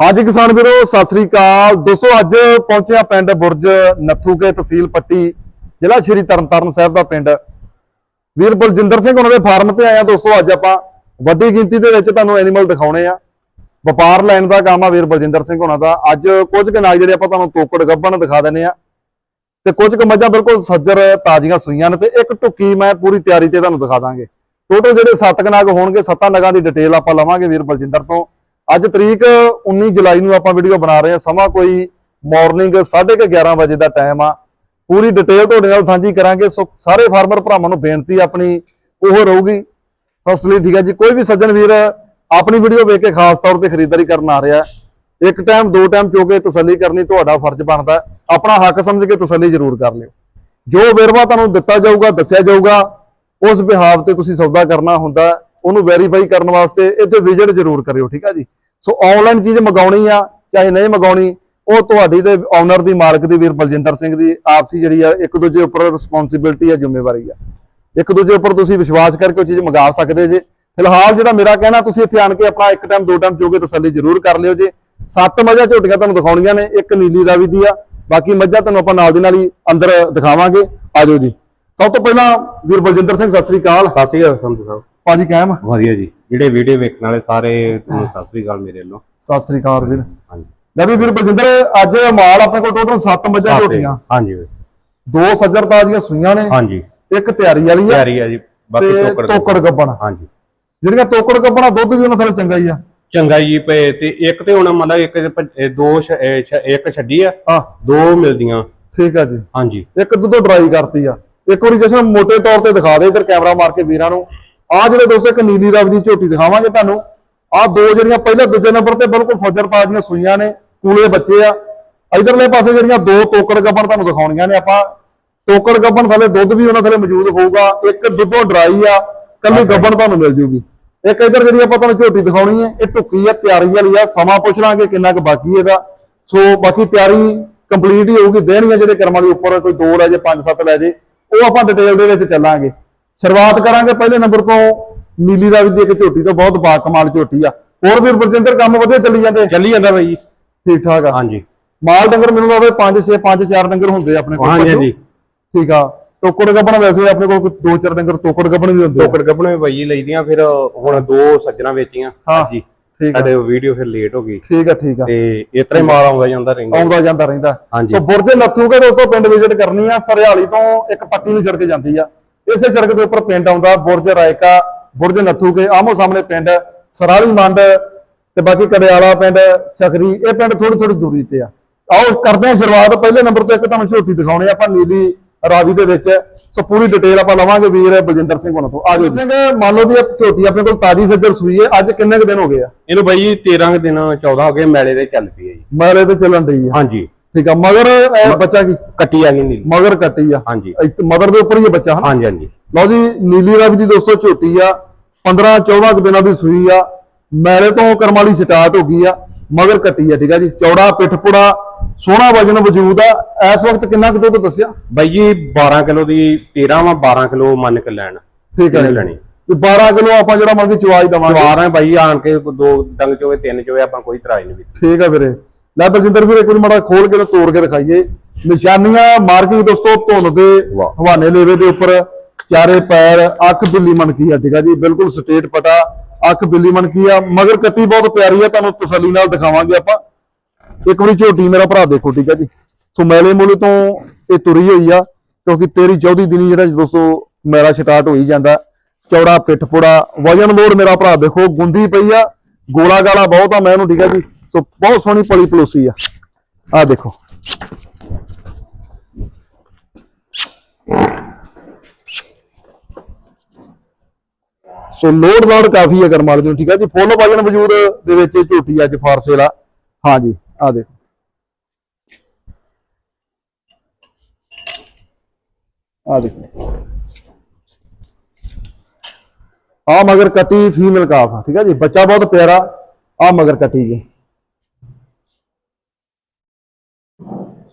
ਹਾਂਜੀ ਕਿਸਾਨ ਵੀਰੋ, ਸਤਿ ਸ੍ਰੀ ਅਕਾਲ। ਦੋਸਤੋ, ਅੱਜ ਪਹੁੰਚਿਆ ਪਿੰਡ ਬੁਰਜ ਨੱਥੂਕੇ ਤਹਿਸੀਲ ਪੱਟੀ, ਜ਼ਿਲ੍ਹਾ ਸ਼੍ਰੀ ਤਰਨਤਾਰਨ ਸਾਹਿਬ ਦਾ ਪਿੰਡ। ਵੀਰ ਬਲਜਿੰਦਰ ਸਿੰਘ ਉਹਨਾਂ ਦੇ ਫਾਰਮ ਤੇ ਆਇਆ ਦੋਸਤੋ, ਅੱਜ ਆਪਾਂ ਵੱਡੀ ਗਿਣਤੀ ਦੇ ਵਿੱਚ ਤੁਹਾਨੂੰ ਐਨੀਮਲ ਦਿਖਾਉਣੇ ਆ। ਵਪਾਰ ਲੈਣ ਦਾ ਕੰਮ ਆ ਵੀਰ ਬਲਜਿੰਦਰ ਸਿੰਘ ਉਹਨਾਂ ਦਾ। ਅੱਜ ਕੁਝ ਕੁ ਨਾਗ ਜਿਹੜੇ ਆਪਾਂ ਤੁਹਾਨੂੰ ਤੋਕੜ ਗੱਬਣ ਦਿਖਾ ਦਿੰਨੇ ਆ ਤੇ ਕੁਝ ਕੁ ਮੱਝਾਂ ਬਿਲਕੁਲ ਸੱਜਰ, ਤਾਜ਼ੀਆਂ ਸੂਈਆਂ ਨੇ ਤੇ ਇੱਕ ਟੁੱਕੀ ਮੈਂ ਪੂਰੀ ਤਿਆਰੀ ਤੇ ਤੁਹਾਨੂੰ ਦਿਖਾ ਦਾਂਗੇ। ਟੋਟਲ ਜਿਹੜੇ 7 ਨਗ ਹੋਣਗੇ 7 ਨਗਾਂ ਦੀ ਡਿਟੇਲ ਆਪਾਂ ਲਵਾਂਗੇ ਵੀਰ ਬਲਜਿੰਦਰ ਤੋਂ। ਅੱਜ ਤਰੀਕ 19 ਜੁਲਾਈ ਨੂੰ ਆਪਾਂ ਵੀਡੀਓ ਬਣਾ ਰਹੇ ਹਾਂ। ਸਮਾਂ ਕੋਈ ਮਾਰਨਿੰਗ 11:30 ਵਜੇ ਦਾ ਟਾਈਮ ਆ। ਪੂਰੀ ਡਿਟੇਲ ਤੁਹਾਡੇ ਨਾਲ ਸਾਂਝੀ ਕਰਾਂਗੇ। ਸੋ ਸਾਰੇ ਫਾਰਮਰ ਭਰਾਵਾਂ ਨੂੰ ਬੇਨਤੀ ਆਪਣੀ, ਉਹ ਰਹੂਗੀ। ਫਸਟਲੀ ਠੀਕ ਹੈ ਜੀ। ਕੋਈ ਵੀ ਸੱਜਣ ਵੀਰ ਆਪਣੀ ਵੀਡੀਓ ਵੇਖ ਕੇ ਖਾਸ ਤੌਰ ਤੇ ਖਰੀਦਦਾਰੀ ਕਰਨ ਆ ਰਿਹਾ ਇੱਕ ਟਾਈਮ ਦੋ ਟਾਈਮ ਚੋ ਕੇ ਤਸੱਲੀ ਕਰਨੀ ਤੁਹਾਡਾ ਫਰਜ਼ ਬਣਦਾ ਆਪਣਾ ਹੱਕ ਸਮਝ ਕੇ ਤਸੱਲੀ ਜ਼ਰੂਰ ਕਰ ਲਿਓ। ਜੋ ਵੇਰਵਾ ਤੁਹਾਨੂੰ ਦਿੱਤਾ ਜਾਊਗਾ, ਦੱਸਿਆ ਜਾਊਗਾ, ਉਸ ਵਿਹਾਵ ਤੇ ਤੁਸੀਂ ਸੌਦਾ ਕਰਨਾ ਹੁੰਦਾ ਉਹਨੂੰ ਵੈਰੀਫਾਈ ਕਰਨ ਵਾਸਤੇ ਇੱਥੇ ਵਿਜ਼ਿਟ ਜ਼ਰੂਰ ਕਰਿਓ, ਠੀਕ ਆ ਜੀ। ਸੋ ਆਨਲਾਈਨ ਚੀਜ਼ ਮੰਗਾਉਣੀ ਆ, ਚਾਹੇ ਨਹੀਂ ਮੰਗਾਉਣੀ, ਉਹ ਤੁਹਾਡੀ ਤੇ ਓਨਰ ਦੀ, ਮਾਲਕ ਦੀ, ਵੀਰ ਬਲਜਿੰਦਰ ਸਿੰਘ ਦੀ, ਆਪਸੀ ਜਿਹੜੀ ਆ, ਇੱਕ ਦੂਜੇ ਉੱਪਰ ਰਿਸਪੌਂਸਿਬਿਲਟੀ ਆ, ਜ਼ਿੰਮੇਵਾਰੀ ਆ। ਇੱਕ ਦੂਜੇ ਉੱਪਰ ਤੁਸੀਂ ਵਿਸ਼ਵਾਸ ਕਰਕੇ ਉਹ ਚੀਜ਼ ਮੰਗਾ ਸਕਦੇ ਜੇ। ਫਿਲਹਾਲ ਜਿਹੜਾ ਮੇਰਾ ਕਹਿਣਾ, ਤੁਸੀਂ ਇੱਥੇ ਆਣ ਕੇ ਆਪਣਾ ਇੱਕ ਟਾਈਮ ਦੋ ਟਾਈਮ ਚੋਗੇ ਤਸੱਲੀ ਜ਼ਰੂਰ ਕਰ ਲਿਓ ਜੇ। ਸੱਤ ਮੱਝਾਂ ਝੋਟੀਆਂ ਤੁਹਾਨੂੰ ਦਿਖਾਉਣੀਆਂ ਨੇ, ਇੱਕ ਨੀਲੀ ਰਾਵੀ ਦੀ ਆ। ਬਾਕੀ ਮੱਝਾਂ ਤੁਹਾਨੂੰ ਆਪਾਂ ਨਾਲ ਦੀ ਨਾਲ ਹੀ ਅੰਦਰ ਦਿਖਾਵਾਂਗੇ। ਆਜੋ ਜੀ। ਸਭ ਤੋਂ ਪਹਿਲਾਂ ਵੀਰ ਬਲਜਿੰਦਰ ਸਿੰਘ, ਸਤਿ ਸ੍ਰੀ ਅਕਾਲ। ਸਤਿ ਸ਼੍ਰੀ ਅਕਾਲ ਸੰਧੂ ਸਾਹਿਬ। ਭਾਜੀ ਕਾਇਮ ਵਧੀਆ ਜੀ। ਜਿਹੜੇ ਵੀਡੀਓ ਵੇਖਣ ਵਾਲੇ ਸਾਰੇ ਤੁਹਾਨੂੰ ਸਤਿ ਸ਼੍ਰੀ ਅਕਾਲ ਮੇਰੇ ਵੱਲੋਂ। ਸਤਿ ਸ੍ਰੀ ਅਕਾਲ ਵੀਰ। ਹਾਂਜੀ। ਲੈ ਵੀ ਵੀਰ ਬਲਜਿੰਦਰ ਅੱਜ ਮਾਲ ਆਪਣੇ ਕੋਲ ਟੋਟਲ 7 ਮੱਝਾਂ ਝੋਟੀਆਂ। ਹਾਂਜੀ ਵੀਰ। ਦੋ ਸੱਜਰ ਤਾਜ਼ੀਆਂ ਸੂਈਆਂ ਨੇ ਹਾਂਜੀ। ਇੱਕ ਤਿਆਰੀ ਵਾਲੀ ਆ ਤਿਆਰੀ ਆ ਜੀ ਬਾਕੀ ਟੋਕੜ ਗੱਬਣ। ਹਾਂਜੀ। ਜਿਹੜੀਆਂ ਤੋਕੜ ਗੱਬਣਾ ਦੁੱਧ ਵੀ ਉਹਨਾਂ ਥਲੇ ਚੰਗਾ ਹੀ ਆ। ਚੰਗਾ ਜੀ ਪਏ ਤੇ ਇੱਕ ਤੇ ਹੁਣ ਮਤਲਬ ਇੱਕ ਦੇ ਇੱਕ ਛੱਡੀ ਆ ਆ ਦੋ ਮਿਲਦੀਆਂ। ਠੀਕ ਆ ਜੀ। ਹਾਂਜੀ। ਇੱਕ ਦੁੱਧੋਂ ਡਰਾਈ ਕਰਤੀ ਆ। ਇੱਕ ਵਾਰੀ ਜਸ਼ਨ ਮੋٹے ਤੌਰ ਤੇ ਦਿਖਾ ਦੇ ਇਧਰ ਕੈਮਰਾ ਮਾਰ ਕੇ ਵੀਰਾਂ ਨੂੰ। ਆ ਜਿਹੜੇ ਦੋਸਤੋ ਇੱਕ ਨੀਲੀ ਰੰਗ ਦੀ ਝੋਟੀ ਦਿਖਾਵਾਂਗੇ ਤੁਹਾਨੂੰ। ਆ ਦੋ ਜਿਹੜੀਆਂ ਪਹਿਲੇ ਦੂਜੇ ਨੰਬਰ ਤੇ ਬਿਲਕੁਲ ਸੱਜਰ ਤਾਜ਼ੀਆਂ ਸੂਈਆਂ ਨੇ ਕੂਲੇ ਬੱਚੇ ਆ। ਇਧਰਲੇ ਪਾਸੇ ਜਿਹੜੀਆਂ ਦੋ ਤੋਕੜ ਗੱਬਣ ਤੁਹਾਨੂੰ ਦਿਖਾਉਣੀਆਂ ਨੇ ਆਪਾਂ। ਤੋਕੜ ਗੱਬਣ ਥਲੇ ਦੁੱਧ ਵੀ ਉਹਨਾਂ ਥਲੇ ਮੌਜੂਦ ਹੋਊਗਾ। ਇੱਕ ਦੁੱਧੋਂ ਡਰਾਈ ਆ ਕੱਲੀ ਗੱਬਣ ਤੁਹਾਨੂੰ ਮਿਲ ਜੂਗੀ। ਇੱਕ ਇਧਰ ਜਿਹੜੀ ਆਪਾਂ ਤੁਹਾਨੂੰ ਝੋਟੀ ਦਿਖਾਉਣੀ ਹੈ ਇਹ ਟੁੱਕੀ ਆ ਤਿਆਰੀ ਵਾਲੀ ਆ। ਸਮਾਂ ਪੁੱਛ ਲਾਂਗੇ ਕਿੰਨਾ ਕੁ ਬਾਕੀ ਇਹਦਾ। ਸੋ ਬਾਕੀ ਤਿਆਰੀ ਕੰਪਲੀਟ ਹੀ ਹੋਊਗੀ। ਦੇਣੀਆਂ ਜਿਹੜੇ ਕਰਮਾਂ ਦੇ ਉੱਪਰ ਕੋਈ ਦੋ ਲੈ ਜੇ ਪੰਜ ਸੱਤ ਲੈ ਜੇ ਉਹ ਆਪਾਂ ਡਿਟੇਲ ਦੇ ਵਿੱਚ ਚੱਲਾਂਗੇ। ਸ਼ੁਰੂਆਤ ਕਰਾਂਗੇ ਪਹਿਲੇ ਨੰਬਰ ਤੋਂ। ਨੀਲੀ ਰਾਵੀ ਦੀ ਇੱਕ ਝੋਟੀ ਤੋਂ ਬਹੁਤ ਬਾ ਕਮਾਲ ਝੋਟੀ ਆ। ਹੋਰ ਵੀਰ ਬਰਜਿੰਦਰ ਕੰਮ ਵਧੀਆ ਚੱਲੀ ਜਾਂਦੇ? ਚੱਲੀ ਜਾਂਦਾ ਬਾਈ ਜੀ। ਠੀਕ ਠਾਕ ਆ। ਹਾਂਜੀ। ਮਾਲ ਡੰਗਰ ਮੈਨੂੰ ਲੱਗਦਾ 5 6 5 4 ਡੰਗਰ ਹੁੰਦੇ ਆਪਣੇ ਕੋਲ ਹਾਂਜੀ ਹਾਂਜੀ। ਠੀਕ ਆ। ਟੋਕੜ ਗੱਬਣ ਵੈਸੇ ਆਪਣੇ ਕੋਲ ਦੋ ਚਾਰ ਡੰਗਰ ਟੋਕੜ ਗੱਬਣ ਵੀ ਹੁੰਦੇ ਟੋਕੜ ਗੱਪਣੇ ਬਾਈ ਜੀ ਲਈਦੀਆਂ ਫਿਰ ਹੁਣ ਦੋ ਸੱਜਣਾ ਵੇਚੀਆਂ। ਹਾਂ, ਜੀ ਠੀਕ ਸਾਡੇ ਵੀਡੀਓ ਫਿਰ ਲੇਟ ਹੋ ਗਈ। ਠੀਕ ਆ ਠੀਕ ਆ। ਤੇ ਇਤਰਾ ਮਾਲ ਆਉਂਦਾ ਜਾਂਦਾ ਰਹਿੰਦਾ। ਆਉਂਦਾ ਜਾਂਦਾ ਰਹਿੰਦਾ। ਹਾਂਜੀ। ਸੋ ਬੁਰਜ ਲੱਥੂਗੇ ਦੋਸਤੋ ਪਿੰਡ ਵਿਜ਼ਿਟ ਕਰਨੀ ਆ ਸਰਿਆਲੀ ਤੋਂ ਇੱਕ ਪੱਟੀ ਨੂੰ ਸੜਕ ਜਾਂਦੀ ਆ। ਇਸੇ ਸੜਕ ਦੇ ਉੱਪਰ ਪਿੰਡ ਆਉਂਦਾ ਬੁਰਜ ਰਾਇਕਾ ਬੁਰਜ ਨੱਥੂਗੇ ਆਮੋ ਸਾਹਮਣੇ ਪਿੰਡ ਸਰਾਲੀ ਮੰਡ ਤੇ ਬਾਕੀ ਕੜਿਆਲਾ ਪਿੰਡ ਸਕਰੀ ਇਹ ਪਿੰਡ ਥੋੜੀ ਥੋੜੀ ਦੂਰੀ ਤੇ ਆ। ਆਓ ਕਰਦੇ ਹਾਂ ਸ਼ੁਰੂਆਤ ਪਹਿਲੇ ਨੰਬਰ ਤੋਂ ਇੱਕ ਤੁਹਾਨੂੰ ਝੋਟੀ ਦਿਖਾਉਣੇ ਆ ਆਪਾਂ ਨੀਲੀ ਰਾਵੀ ਦੇ ਵਿੱਚ ਸੋ ਪੂਰੀ ਡਿਟੇਲ ਆਪਾਂ ਲਵਾਂਗੇ ਵੀਰ ਬਲਜਿੰਦਰ ਸਿੰਘ ਉਹਨਾਂ ਤੋਂ। ਆਜੋ ਸਿੰਘ ਮੰਨ ਲਓ ਵੀ ਇਹ ਝੋਟੀ ਆਪਣੇ ਕੋਲ ਤਾਜੀ ਸੱਜਰ ਸੂਈ ਹੈ ਅੱਜ ਕਿੰਨੇ ਕੁ ਦਿਨ ਹੋ ਗਏ ਆ? ਇਹਨੂੰ ਬਾਈ ਜੀ 13 ਕੁ ਦਿਨ 14 ਹੋ ਗਏ ਮੈਲੇ ਦੇ ਚੱਲ ਪਈ ਹੈ ਜੀ। ਮਾਰੇ ਤੇ ਚੱਲਣ ਡਈ ਆ ਹਾਂਜੀ। ਠੀਕ ਆ ਮਗਰ ਇਹ ਬੱਚਾ ਕੀ? ਕੱਟੀ ਆ ਗਈ ਨੀਲੀ। ਮਗਰ ਕੱਟੀ ਆ। ਹਾਂਜੀ। ਮਦਰ ਦੇ ਉੱਪਰ ਹੀ ਇਹ ਬੱਚਾ ਹਨਾ? ਹਾਂਜੀ ਹਾਂਜੀ। ਲਓ ਜੀ ਨੀਲੀ ਰਵੀ ਦੀ ਦੋਸਤੋ ਝੋਟੀ ਆ 15 14 ਕੁ ਦਿਨਾਂ ਦੀ ਸੂਈ ਆ। ਮੈਰੇ ਤੋਂ ਕਰਮਾਲੀ ਸਟਾਰਟ ਹੋ ਗਈ ਆ ਮਗਰ ਕੱਟੀ ਆ ਠੀਕ ਆ ਜੀ। ਚੌੜਾ ਪਿੱਠਪੁੜਾ ਸੋਹਣਾ ਵਜਨ ਵਜੂਦ ਆ। ਇਸ ਵਕਤ ਕਿੰਨਾ ਕੁ ਦੁੱਧ ਦੱਸਿਆ? ਬਾਈ ਜੀ 12 ਕਿਲੋ ਦੀ 13 ਵਾ 12 ਕਿਲੋ ਮੰਨ ਕੇ ਲੈਣ। ਠੀਕ ਹੈ ਜੀ। ਲੈਣੀ? ਤੇ 12 ਕਿਲੋ ਆਪਾਂ ਜਿਹੜਾ ਮਰਜ਼ੀ ਚਵਾਈ ਦਵਾਂਗੇ। ਜਵਾਰ ਹੈ ਬਾਈ ਆਣ ਕੇ ਦੋ ਡੰਗ ਚੋਵੇ ਤਿੰਨ ਚੋਵੇ ਆਪਾਂ ਕੋਈ ਤਰਾਈ ਨਹੀਂ ਠੀਕ ਆ ਵੀਰੇ। ਲੈ ਬਲਜਿੰਦਰ ਵੀਰੇ ਇੱਕ ਵਾਰੀ ਮਾੜਾ ਖੋਲ ਕੇ ਤੇ ਤੋੜ ਕੇ ਦਿਖਾਈਏ। ਨਿਸ਼ਾਨੀਆਂ ਮਾਰਕਿੰਗ ਦੋਸਤੋ ਧੁੰਨ ਦੇ। ਹਵਾਨੇ ਲੇਵੇ ਦੇ ਉੱਪਰ ਚਾਰੇ ਪੈਰ ਅੱਖ ਬਿੱਲੀ ਮਣਕੀ ਆ ਠੀਕ ਆ ਜੀ? ਬਿਲਕੁਲ ਸਟੇਟ ਪਟਾ ਅੱਖ ਬਿੱਲੀ ਮਣਕੀ ਆ। ਮਗਰ ਕੱਟੀ ਬਹੁਤ ਪਿਆਰੀ ਆ ਤੁਹਾਨੂੰ ਤਸੱਲੀ ਨਾਲ ਦਿਖਾਵਾਂਗੇ ਆਪਾਂ। ਇੱਕ ਵਾਰੀ ਝੋਟੀ ਮੇਰਾ ਭਰਾ ਦੇਖੋ ਠੀਕ ਆ ਜੀ? ਸੋ ਮੈਲੇ ਮੂਲੇ ਤੋਂ ਇਹ ਤੁਰੀ ਹੋਈ ਆ ਕਿਉਂਕਿ 13 14 ਦਿਨੀ ਜਿਹੜਾ ਦੋਸਤੋ ਮੇਰਾ ਸਟਾਰਟ ਹੋ ਹੀ ਜਾਂਦਾ। ਚੌੜਾ ਪਿੱਠ ਪੁੜਾ ਵਜਨ ਮੋੜ ਮੇਰਾ ਭਰਾ ਦੇਖੋ ਗੁੰਦੀ ਪਈ ਆ ਗੋਲਾ ਗਾਲਾ ਬਹੁਤ ਆ ਮੈਂ ਉਹਨੂੰ ਠੀਕ ਆ ਜੀ। ਸੋ ਬਹੁਤ ਸੋਹਣੀ ਪਲੀ ਪਲੋਸੀ ਆ। ਆ ਦੇਖੋ। ਸੋ ਲੋਡ ਲਾਡ ਕਾਫੀ ਹੈ ਕਰਮਾਲ ਦੀ ਠੀਕ ਆ ਜੀ? ਫੁੱਲ ਵਜਨ ਵਜੂਦ ਦੇ ਵਿੱਚ ਇਹ ਝੋਟੀ ਅੱਜ ਫਾਰਸੇਲ ਆ ਹਾਂ ਜੀ ਆ ਦੇਖੋ। ਆ ਦੇਖੋ। ਆ ਮਗਰ ਕਟੀ ਫੀਮੇਲ ਕਾਫ ਠੀਕ ਆ ਜੀ? ਬੱਚਾ ਬਹੁਤ ਪਿਆਰਾ ਆ ਮਗਰ ਕਟੀ ਜੀ।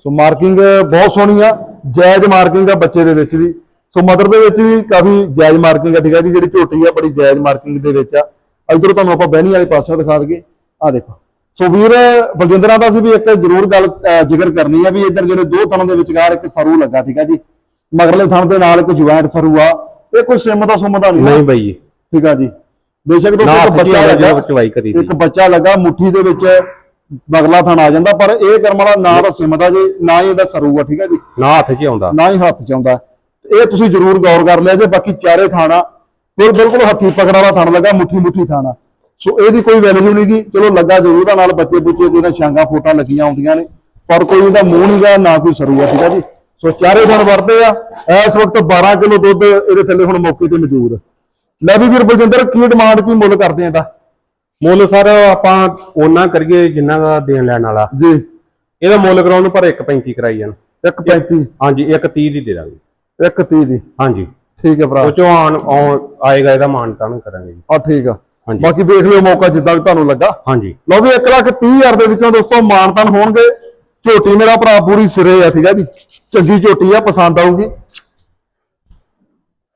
ਸੋ ਮਾਰਕਿੰਗ ਬਹੁਤ ਸੋਹਣੀ ਆ ਜਾਇਜ਼ ਮਾਰਕਿੰਗ ਆ ਬੱਚੇ ਦੇ ਵਿੱਚ ਵੀ। ਸੋ ਮਦਰ ਦੇ ਵਿੱਚ ਵੀ ਕਾਫੀ ਜਾਇਜ਼ ਮਾਰਕਿੰਗ ਆ ਠੀਕ ਆ ਜੀ ਜਿਹੜੀ ਝੋਟੀ ਆ ਬੜੀ ਜਾਇਜ਼ ਮਾਰਕਿੰਗ ਦੇ ਵਿੱਚ ਆ। ਇਧਰੋਂ ਤੁਹਾਨੂੰ ਆਪਾਂ ਬਹਿਣੀ ਵਾਲੇ ਪਾਸਿਓਂ ਦਿਖਾ ਦਈਏ। ਆ ਦੇਖੋ। ਸੋ ਵੀਰ ਬਲਜਿੰਦਰਾਂ ਦਾ ਸੀ ਵੀ ਇੱਕ ਜ਼ਰੂਰ ਗੱਲ ਜ਼ਿਕਰ ਕਰਨੀ ਆ ਵੀ ਇੱਧਰ ਜਿਹੜੇ ਦੋ ਥਣਾਂ ਦੇ ਵਿਚਕਾਰ ਇੱਕ ਸਰੂ ਲੱਗਾ ਠੀਕ ਆ ਜੀ। ਮਗਰਲੇ ਥਣ ਦੇ ਨਾਲ ਇੱਕ ਜੁਆਇੰਟ ਸਰੂ ਆ। ਇਹ ਕੋਈ ਸਿਮ ਦਾ ਸੁਮ ਦਾ ਨਹੀਂ ਨਹੀਂ ਬਾਈ ਜੀ। ਠੀਕ ਆ ਜੀ। ਬੇਸ਼ੱਕ ਦੋਸਤੋ ਇੱਕ ਬੱਚਾ ਲੱਗਾ ਇੱਕ ਬੱਚਾ ਲੱਗਾ ਮੁੱਠੀ ਦੇ ਵਿੱਚ। ਬਗਲਾ ਥਣ ਆ ਜਾਂਦਾ ਪਰ ਇਹ ਕਰਮ ਵਾਲਾ ਨਾ ਤਾਂ ਦਾ ਜੀ ਨਾ ਹੀ ਇਹਦਾ ਸਰੂ ਆ ਠੀਕ ਆ ਜੀ? ਨਾ ਹੱਥ 'ਚ ਆਉਂਦਾ। ਨਾ ਹੀ ਹੱਥ 'ਚ ਆਉਂਦਾ। ਇਹ ਤੁਸੀਂ ਜ਼ਰੂਰ ਗੌਰ ਕਰ ਲਿਆ ਜੇ ਬਾਕੀ ਚਾਰੇ ਥਾਣਾ ਫਿਰ ਬਿਲਕੁਲ ਹੱਥੀ ਪਕੜ ਵਾਲਾ ਥਣ ਲੱਗਾ ਮੁੱਠੀ ਮੁੱਠੀ ਥਾਣਾ। ਸੋ ਇਹਦੀ ਕੋਈ ਵੈਲਿਊ ਨਹੀਂ ਗੀ। ਚਲੋ ਲੱਗਾ ਜ਼ਰੂਰ ਆ ਨਾਲ ਬੱਚੇ ਬੁੱਚੇ ਕੋਈ ਨਾ ਛਾਂਗਾ ਫੋਟਾਂ ਲੱਗੀਆਂ ਆਉਂਦੀਆਂ ਨੇ ਪਰ ਕੋਈ ਇਹਦਾ ਮੂੰਹ ਨਹੀਂ ਗਾ ਨਾ ਕੋਈ ਸਰੂ ਆ ਠੀਕ ਆ ਜੀ? ਸੋ ਚਾਰੇ ਥਣ ਵਰਤੇ ਆ। ਇਸ ਵਕਤ 12 ਕਿਲੋ ਦੁੱਧ ਇਹਦੇ ਥੱਲੇ ਹੁਣ ਮੌਕੇ ਤੇ ਮੌਜੂਦ। ਆ। ਲੈ ਵੀ ਵੀਰ ਬਲਜਿੰਦਰ ਕੀ ਡਿਮਾਂਡ ਕੀ ਮੁੱਲ ਕਰਦੇ ਆ ਇਹਦਾ? ਮੁੱਲ ਸਰ ਆਪਾਂ ਉਹਨਾਂ ਕਰੀਏ ਜਿੰਨਾ ਦਾ ਦੇਣ ਲੈਣ ਵਾਲਾ। ਜੀ। ਇਹਦਾ ਮੁੱਲ ਕਰਾਉਣ ਨੂੰ ਪਰ 1.35 ਕਰਾਈ ਜਾਣ। 135 ਹਾਂਜੀ 1.30 ਦੀ ਦੇ ਦਾਂਗੇ। 130 ਦੀ। ਹਾਂਜੀ। ਠੀਕ ਹੈ ਭਰਾ। ਉਹ ਚੋਂ ਆਣ ਆਏਗਾ ਇਹਦਾ ਮਾਨ ਤਾਨ ਕਰਾਂਗੇ ਜੀ। ਆ ਠੀਕ ਆ। ਹਾਂਜੀ। ਬਾਕੀ ਵੇਖ ਲਿਓ ਮੌਕਾ ਜਿੱਦਾਂ ਵੀ ਤੁਹਾਨੂੰ ਲੱਗਾ। ਹਾਂਜੀ। ਲਓ ਵੀ 1 ਲੱਖ 30 ਹਜ਼ਾਰ ਦੇ ਵਿੱਚੋਂ ਦੋਸਤੋ ਮਾਨਤਨ ਹੋਣਗੇ। ਝੋਟੀ ਮੇਰਾ ਭਰਾ ਪੂਰੀ ਸਿਰੇ ਆ ਠੀਕ ਆ ਜੀ। ਚੰਗੀ ਝੋਟੀ ਆ ਪਸੰਦ ਆਊਗੀ।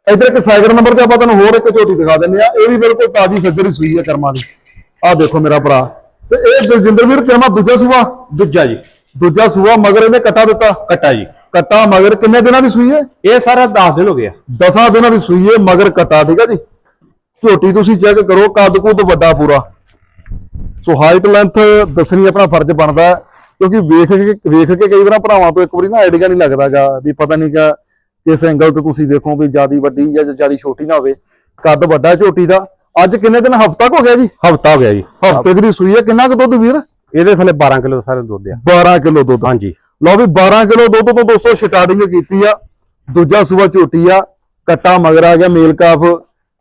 ਇਧਰ ਇੱਕ ਸਾਈਕਲ ਨੰਬਰ ਤੇ ਆਪਾਂ ਤੁਹਾਨੂੰ ਹੋਰ ਇੱਕ ਝੋਟੀ ਦਿਖਾ ਦਿੰਦੇ ਆ। ਇਹ ਵੀ ਬਿਲਕੁਲ ਤਾਜੀ ਸੱਜਰੀ ਸੂਈ ਆ ਕਰਮਾਂ ਦੀ। ਆਹ ਦੇਖੋ ਮੇਰਾ ਭਰਾ। ਤੇ ਇਹ ਦਲਜਿੰਦਰ ਵੀਰ ਕਰਮਾ ਦੂਜਾ ਸੂਆ? ਦੂਜਾ ਜੀ। ਦੂਜਾ ਸੂਆ ਮਗਰ ਇਹਨੇ ਕੱਟਾ ਦਿੱਤਾ? ਕੱਟਾ ਜੀ। ਕੱਟਾ ਮਗਰ ਕਿੰਨੇ ਦਿਨਾਂ ਦੀ ਸੂਈ ਹੈ? ਇਹ ਸਾਰਾ 10 ਦਿਨ ਹੋ ਗਿਆ 10 ਦਿਨਾਂ ਦੀ ਸੂਈ ਹੈ ਮਗਰ ਕੱਟਾ ਠੀਕ ਜੀ? ਝੋਟੀ ਤੁਸੀਂ ਚੈੱਕ ਕਰੋ ਕੱਦ ਕੁੱਦ ਵੱਡਾ ਪੂਰਾ। ਸੋ ਹਾਈਟ ਲੈਂਥ ਦੱਸਣੀ ਆਪਣਾ ਫਰਜ਼ ਬਣਦਾ ਕਿਉਂਕਿ ਵੇਖ ਕੇ ਵੇਖ ਕੇ ਕਈ ਵਾਰ ਭਰਾਵਾਂ ਤੋਂ ਇੱਕ ਵਾਰੀ ਨਾ ਆਈਡੀਆ ਨਹੀਂ ਲੱਗਦਾਗਾ ਵੀ ਪਤਾ ਨਹੀਂ ਕਿ ਕਿਸ ਐਂਗਲ ਤੋਂ ਤੁਸੀਂ ਵੇਖੋ ਵੀ ਜਿਆਦੀ ਵੱਡੀ ਜਾਂ ਜਿਆਦੀ ਛੋਟੀ ਨਾ ਹੋਵੇ। ਕੱਦ ਵੱਡਾ ਝੋਟੀ ਦਾ ਅੱਜ ਕਿੰਨੇ ਦਿਨ ਹਫਤਾ ਹੋ ਗਿਆ ਜੀ? ਹਫਤਾ ਹੋ ਗਿਆ ਜੀ। ਹਫ਼ਤੇ ਦੀ ਸੂਈ ਹੈ ਕਿੰਨਾ ਕੁ ਦੁੱਧ ਵੀਰ? ਇਹਦੇ ਥੱਲੇ 12 ਕਿਲੋ ਸਾਰੇ ਦੁੱਧ ਆ। 12 ਕਿਲੋ ਦੁੱਧ। ਹਾਂਜੀ। ਲਓ ਵੀ 12 ਕਿਲੋ ਦੁੱਧ ਤੋਂ ਦੋਸਤੋ ਸਟਾਰਟਿੰਗ ਕੀਤੀ ਆ। ਦੂਜਾ ਸੂਆ ਝੋਟੀ ਆ। ਕੱਟਾ ਮਗਰ ਆ ਗਿਆ ਮੇਲ ਕਾਫ।